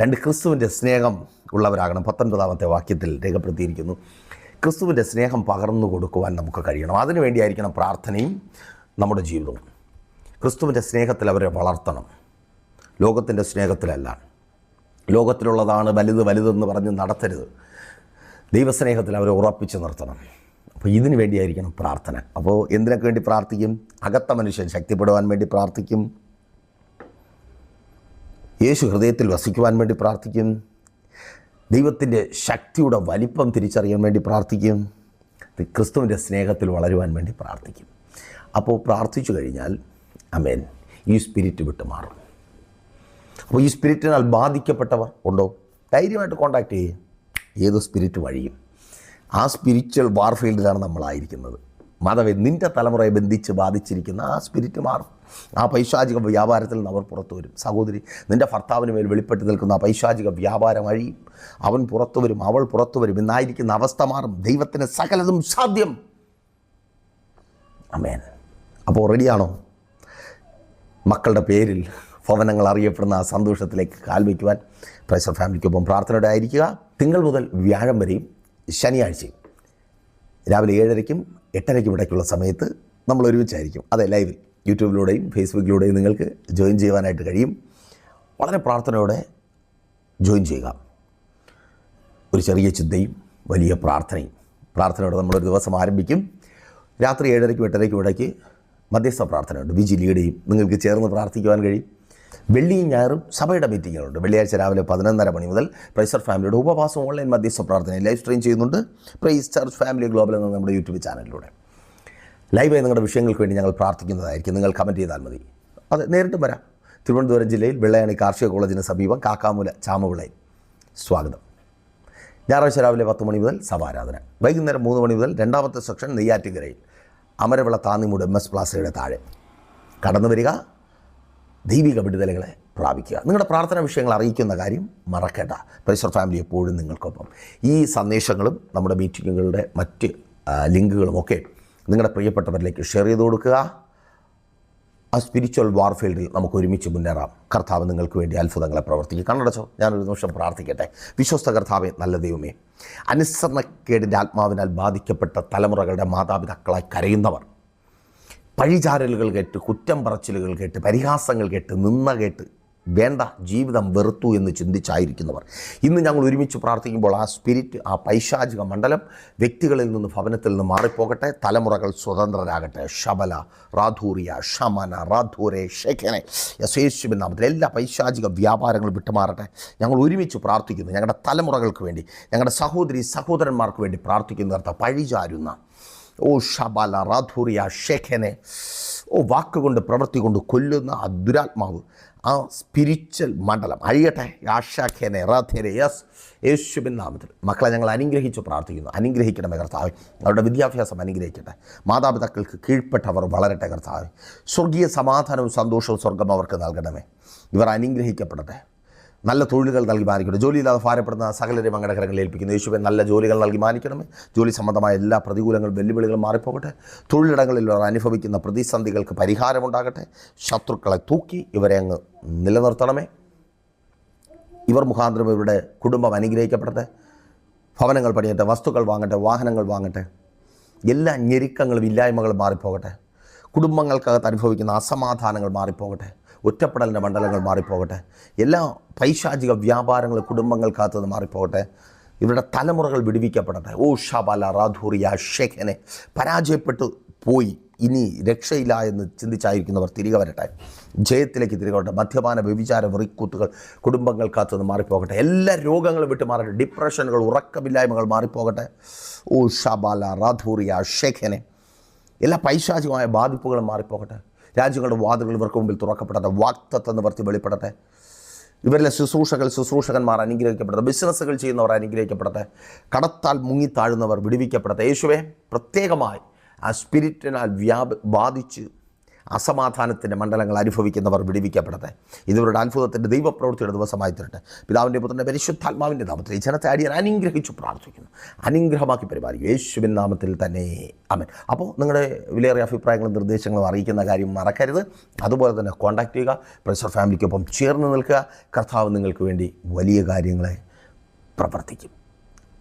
രണ്ട് ക്രിസ്തുവിന്റെ സ്നേഹം ഉള്ളവരാകണം. പത്തൊൻപതാമത്തെ വാക്യത്തിൽ രേഖപ്പെടുത്തിയിരിക്കുന്നു. ക്രിസ്തുവിന്റെ സ്നേഹം പകർന്നു കൊടുക്കുവാൻ നമുക്ക് കഴിയണം. അതിനുവേണ്ടിയായിരിക്കണം പ്രാർത്ഥനയും നമ്മുടെ ജീവിതവും. ക്രിസ്തുവിന്റെ സ്നേഹത്തിൽ അവരെ വളർത്തണം. ലോകത്തിന്റെ സ്നേഹത്തിലല്ല ലോകത്തിലുള്ളതാണ് വലുത് വലുതെന്ന് പറഞ്ഞ് നടത്തരുത്. ദൈവസ്നേഹത്തിൽ അവരെ ഉറപ്പിച്ച് നിർത്തണം. അപ്പോൾ ഇതിനു വേണ്ടിയായിരിക്കണം പ്രാർത്ഥന. അപ്പോൾ എന്തിനൊക്കെ വേണ്ടി പ്രാർത്ഥിക്കും? അകത്ത മനുഷ്യൻ ശക്തിപ്പെടുവാൻ വേണ്ടി പ്രാർത്ഥിക്കും. യേശു ഹൃദയത്തിൽ വസിക്കുവാൻ വേണ്ടി പ്രാർത്ഥിക്കും. ദൈവത്തിന്റെ ശക്തിയുടെ വലിപ്പം തിരിച്ചറിയാൻ വേണ്ടി പ്രാർത്ഥിക്കും. ക്രിസ്തുവിന്റെ സ്നേഹത്തിൽ വളരുവാൻ വേണ്ടി പ്രാർത്ഥിക്കും. അപ്പോൾ പ്രാർത്ഥിച്ചു കഴിഞ്ഞാൽ അമേൻ ഈ സ്പിരിറ്റ് വിട്ട് മാറും. അപ്പോൾ ഈ സ്പിരിറ്റിനാൽ ബാധിക്കപ്പെട്ടവർ ഉണ്ടോ? ധൈര്യമായിട്ട് കോണ്ടാക്ട് ചെയ്യുക ഏത് സ്പിരിറ്റ് വഴിയും. ആ സ്പിരിച്വൽ വാർഫീൽഡിലാണ് നമ്മളായിരിക്കുന്നത്. മാധവൻ നിന്റെ തലമുറയെ ബന്ധിച്ച് ബാധിച്ചിരിക്കുന്ന ആ സ്പിരിറ്റ് മാറും. ആ പൈശാചിക വ്യാപാരത്തിൽ നിന്ന് അവർ പുറത്തു വരും. സഹോദരി നിന്റെ ഭർത്താവിന് മേൽ വെളിപ്പെട്ട് നിൽക്കുന്ന ആ പൈശാചിക വ്യാപാരം അഴിയും. അവൻ പുറത്തു വരും അവൾ പുറത്തു വരും എന്നായിരിക്കുന്ന അവസ്ഥ മാറും. ദൈവത്തിന് സകലതും സാധ്യം. അമേൻ അപ്പോൾ റെഡിയാണോ മക്കളുടെ പേരിൽ ഭവനങ്ങൾ അറിയപ്പെടുന്ന ആ സന്തോഷത്തിലേക്ക് കാൽവയ്ക്കുവാൻ പ്രൈസർ ഫാമിലിക്കൊപ്പം പ്രാർത്ഥനയുടെ ആയിരിക്കുക തിങ്കൾ മുതൽ വ്യാഴം വരെയും ശനിയാഴ്ചയും രാവിലെ ഏഴരയ്ക്കും എട്ടരയ്ക്കും ഇടയ്ക്കുള്ള സമയത്ത് നമ്മൾ ഒരുമിച്ചായിരിക്കും. അതെ ലൈവിൽ യൂട്യൂബിലൂടെയും ഫേസ്ബുക്കിലൂടെയും നിങ്ങൾക്ക് ജോയിൻ ചെയ്യുവാനായിട്ട് കഴിയും. വളരെ പ്രാർത്ഥനയോടെ ജോയിൻ ചെയ്യുക. ഒരു ചെറിയ ചിന്തയും വലിയ പ്രാർത്ഥനയും. പ്രാർത്ഥനയോടെ നമ്മളൊരു ദിവസം ആരംഭിക്കും. രാത്രി ഏഴരയ്ക്കും എട്ടരയ്ക്കും ഇടയ്ക്ക് മധ്യസ്ഥ പ്രാർത്ഥനയുണ്ട്. വിജി ലീഡ് ചെയ്യും. നിങ്ങൾക്ക് ചേർന്ന് പ്രാർത്ഥിക്കുവാൻ കഴിയും. വെള്ളിയും ഞായറും സഭയുടെ മീറ്റിങ്ങുകളുണ്ട്. വെള്ളിയാഴ്ച രാവിലെ പതിനൊന്നര മണി മുതൽ പ്രൈസർ ഫാമിലിയുടെ ഉപവാസം ഓൺലൈൻ മധ്യസ്ഥ പ്രാർത്ഥന ലൈവ് സ്ട്രീം ചെയ്യുന്നുണ്ട്. പ്രൈസ് ചർച്ച് ഫാമിലി ഗ്ലോബൽ എന്ന നമ്മുടെ യൂട്യൂബ് ചാനലിലൂടെ. ലൈവായി നിങ്ങളുടെ വിഷയങ്ങൾക്ക് വേണ്ടി ഞങ്ങൾ പ്രാർത്ഥിക്കുന്നതായിരിക്കും. നിങ്ങൾ കമന്റ് ചെയ്താൽ മതി. അത് നേരിട്ടും വരാം. തിരുവനന്തപുരം ജില്ലയിൽ വെള്ളയാണി കാർഷിക കോളേജിന് സമീപം കാക്കാമൂല ചാമവിളയിൽ സ്വാഗതം. ഞായറാഴ്ച രാവിലെ പത്ത് മണി മുതൽ സഭാരാധന. വൈകുന്നേരം മൂന്ന് മണി മുതൽ രണ്ടാമത്തെ സെക്ഷൻ നെയ്യാറ്റിങ്കരയിൽ അമരവിള താന്നിമൂട് എം എസ് പ്ലാസയുടെ താഴെ. കടന്നു വരിക. ദൈവിക വിടുതലകളെ പ്രാപിക്കുക. നിങ്ങളുടെ പ്രാർത്ഥന വിഷയങ്ങൾ അറിയിക്കുന്ന കാര്യം മറക്കേണ്ട. പരിസർ ഫാമിലി എപ്പോഴും നിങ്ങൾക്കൊപ്പം. ഈ സന്ദേശങ്ങളും നമ്മുടെ മീറ്റിങ്ങുകളുടെ മറ്റ് ലിങ്കുകളും ലിങ്കുകളുമൊക്കെ നിങ്ങളുടെ പ്രിയപ്പെട്ടവരിലേക്ക് ഷെയർ ചെയ്ത് കൊടുക്കുക. ആ സ്പിരിച്വൽ വാർഫീൽഡിൽ നമുക്ക് ഒരുമിച്ച് മുന്നേറാം. കർത്താവ് നിങ്ങൾക്ക് വേണ്ടി അത്ഭുതങ്ങളെ പ്രവർത്തിക്കും. കണ്ണടച്ചോ ഞാനൊരു നിമിഷം പ്രാർത്ഥിക്കട്ടെ. വിശ്വസ്ത കർത്താവെ നല്ല ദൈവമേ അനുസരണക്കേടിന്റെ ആത്മാവിനാൽ ബാധിക്കപ്പെട്ട തലമുറകളുടെ മാതാപിതാക്കളായി കരയുന്നവർ പഴിചാരലുകൾ കേട്ട് കുറ്റം പറച്ചിലുകൾ കേട്ട് പരിഹാസങ്ങൾ കേട്ട് നിന്ന കേട്ട് വേണ്ട ജീവിതം വെറുത്തു എന്ന് ചിന്തിച്ചായിരിക്കുന്നവർ. ഇന്ന് ഞങ്ങൾ ഒരുമിച്ച് പ്രാർത്ഥിക്കുമ്പോൾ ആ സ്പിരിറ്റ് ആ പൈശാചിക മണ്ഡലം വ്യക്തികളിൽ നിന്ന് ഭവനത്തിൽ നിന്ന് മാറിപ്പോകട്ടെ തലമുറകൾ സ്വതന്ത്രരാകട്ടെ. ശബല റാധൂറിയ ഷമന റാധൂരെ ഷെഖനെ യശേഷുവിൻ നാമത്തിൽ എല്ലാ പൈശാചിക വ്യാപാരങ്ങളും വിട്ടുമാറട്ടെ. ഞങ്ങൾ ഒരുമിച്ച് പ്രാർത്ഥിക്കുന്നു. ഞങ്ങളുടെ തലമുറകൾക്ക് വേണ്ടി ഞങ്ങളുടെ സഹോദരി സഹോദരന്മാർക്ക് വേണ്ടി പ്രാർത്ഥിക്കുന്ന. അർത്ഥ പഴിചാരുന്ന ഓ ഷബാല റാധൂറിയ ഷെഖനെ ഓ വാക്കുകൊണ്ട് പ്രവൃത്തി കൊണ്ട് കൊല്ലുന്ന ആ ദുരാത്മാവ് ആ സ്പിരിച്വൽ മണ്ഡലം. അഴിയട്ടെ. ആഷാഖേനെ റാധേനെ യസ് യേശുബിൻ നാമത്തിൽ. മക്കളെ ഞങ്ങൾ അനുഗ്രഹിച്ച് പ്രാർത്ഥിക്കുന്നു. അനുഗ്രഹിക്കണമേ കർത്താവ്. അവരുടെ വിദ്യാഭ്യാസം അനുഗ്രഹിക്കട്ടെ. മാതാപിതാക്കൾക്ക് കീഴ്പ്പെട്ടവർ വളരട്ടെ കർത്താവ്. സ്വർഗീയ സമാധാനവും സന്തോഷവും സ്വർഗം അവർക്ക് നൽകണമേ. ഇവർ അനുഗ്രഹിക്കപ്പെടട്ടെ. നല്ല തൊഴിലുകൾ നൽകി മാനിക്കണം ജോലിയില്ലാതെ ഭാരപ്പെടുന്ന സകലരെ മങ്കടകരങ്ങളിൽ കരങ്ങളിൽ ഏൽപ്പിക്കുന്നു. യേശുവെ നല്ല ജോലികൾ നൽകി മാനിക്കണമേ. ജോലി സംബന്ധമായ എല്ലാ പ്രതികൂലങ്ങളും വെല്ലുവിളികളും മാറിപ്പോകട്ടെ. തൊഴിലിടങ്ങളിൽ അവർ അനുഭവിക്കുന്ന പ്രതിസന്ധികൾക്ക് പരിഹാരമുണ്ടാകട്ടെ. ശത്രുക്കളെ തൂക്കി ഇവരെ അങ്ങ് നിലനിർത്തണമേ. ഇവർ മുഖാന്തരം ഇവരുടെ കുടുംബം അനുഗ്രഹിക്കപ്പെടട്ടെ. ഭവനങ്ങൾ പണിയട്ടെ വസ്തുക്കൾ വാങ്ങട്ടെ വാഹനങ്ങൾ വാങ്ങട്ടെ. എല്ലാ ഞെരുക്കങ്ങളും ഇല്ലായ്മകളും മാറിപ്പോകട്ടെ. കുടുംബങ്ങൾക്കകത്ത് അനുഭവിക്കുന്ന അസമാധാനങ്ങൾ മാറിപ്പോകട്ടെ. ഒറ്റപ്പെടലിന്റെ മണ്ഡലങ്ങൾ മാറിപ്പോകട്ടെ. എല്ലാ പൈശാചിക വ്യാപാരങ്ങൾ കുടുംബങ്ങൾക്കകത്ത് നിന്ന് മാറിപ്പോകട്ടെ. ഇവരുടെ തലമുറകൾ വിടുവിക്കപ്പെടട്ടെ. ഓ ഷബാല റാധൂറിയ ഷെഖനെ പരാജയപ്പെട്ടു പോയി. ഇനി രക്ഷയില്ല എന്ന് ചിന്തിച്ചായിരിക്കുന്നവർ തിരികെ വരട്ടെ. ജയത്തിലേക്ക് തിരികെ വരട്ടെ. മദ്യപാന വ്യഭിചാര വെറിക്കൂത്തുകൾ കുടുംബങ്ങൾ നിന്ന് മാറിപ്പോകട്ടെ. എല്ലാ രോഗങ്ങളും വിട്ട് മാറട്ടെ ഡിപ്രഷനുകൾ ഉറക്കമില്ലായ്മകൾ മാറിപ്പോകട്ടെ. ഓ ഷബാല റാധൂറിയ ഷെഖനെ എല്ലാ പൈശാചികമായ ബാധിപ്പുകളും മാറിപ്പോകട്ടെ. രാജ്യങ്ങളുടെ വാതിലുകൾ ഇവർക്ക് മുമ്പിൽ തുറക്കപ്പെടട്ടെ വാക്തത്വം നിവർത്തി വെളിപ്പെടട്ടെ. ഇവരിലെ ശുശ്രൂഷകൾ ശുശ്രൂഷകന്മാർ അനുഗ്രഹിക്കപ്പെടട്ടെ ബിസിനസ്സുകൾ ചെയ്യുന്നവർ അനുഗ്രഹിക്കപ്പെടട്ടെ കടത്താൽ മുങ്ങിത്താഴുന്നവർ വിടുവിക്കപ്പെടട്ടെ. യേശുവെ പ്രത്യേകമായി ആ സ്പിരിറ്റിനാൽ വ്യാപ ബാധിച്ച് അസമാധാനത്തിന്റെ മണ്ഡലങ്ങൾ അനുഭവിക്കുന്നവർ വിടിവിക്കപ്പെടട്ടെ ഇവരുടെ അത്ഭുതത്തിന്റെ ദൈവപ്രവൃത്തിയുടെ ദിവസമായി തരട്ടെ. പിതാവിന്റെ പുത്രന്റെ പരിശുദ്ധാത്മാവിന്റെ നാമത്തിൽ ഈ ജനത്തെ അടിയൻ അനുഗ്രഹിച്ചു പ്രാർത്ഥിക്കുന്നു. അനുഗ്രഹമാക്കി പരിപാലിക്കും. യേശുവിൻ നാമത്തിൽ തന്നെ. അമൻ അപ്പോൾ നിങ്ങളുടെ വിലയേറിയ അഭിപ്രായങ്ങളും നിർദ്ദേശങ്ങളും അറിയിക്കുന്ന കാര്യം മറക്കരുത്. അതുപോലെ തന്നെ കോൺടാക്ട് ചെയ്യുക. പ്രൊഫസർ ഫാമിലിക്കൊപ്പം ചേർന്ന് നിൽക്കുക. കർത്താവ് നിങ്ങൾക്ക് വേണ്ടി വലിയ കാര്യങ്ങളെ പ്രവർത്തിക്കും.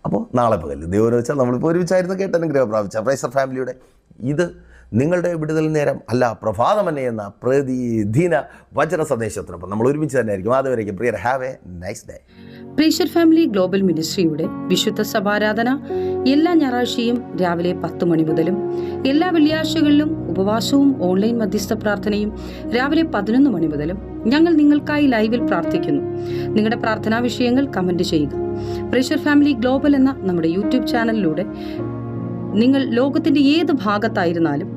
അപ്പോൾ നാളെ പകൽ ദൈവം വെച്ചാൽ നമ്മളിപ്പോൾ ഒരുമിച്ചായിരുന്നു കേട്ട് അനുഗ്രഹം പ്രാപിച്ച പ്രൈസർ ഫാമിലിയുടെ ഇത് നിങ്ങളുടെ വിടുതൽ നേരം അല്ല പ്രഭാതമന്നെ എന്ന പ്രതിദിന വചന സന്ദേശത്തിനൊപ്പം നമ്മൾ ഒരുമിച്ച് തന്നെ ആയിരിക്കും അതുവരേക്കും prior have a nice day praiser family global മിനിസ്ട്രിയുടെ വിശുദ്ധ സഭാരാധന എല്ലാ ഞായറാഴ്ചയും രാവിലെ പത്ത് മണി മുതലും എല്ലാ വെള്ളിയാഴ്ചകളിലും ഉപവാസവും ഓൺലൈൻ മധ്യസ്ഥ പ്രാർത്ഥനയും രാവിലെ പതിനൊന്ന് മണി മുതലും ഞങ്ങൾ നിങ്ങൾക്കായി ലൈവിൽ പ്രാർത്ഥിക്കുന്നു. നിങ്ങളുടെ പ്രാർത്ഥനാ വിഷയങ്ങൾ കമന്റ് ചെയ്യുക. പ്രഷർ ഫാമിലി ഗ്ലോബൽ എന്ന നമ്മുടെ യൂട്യൂബ് ചാനലിലൂടെ നിങ്ങൾ ലോകത്തിന്റെ ഏത് ഭാഗത്തായിരുന്നാലും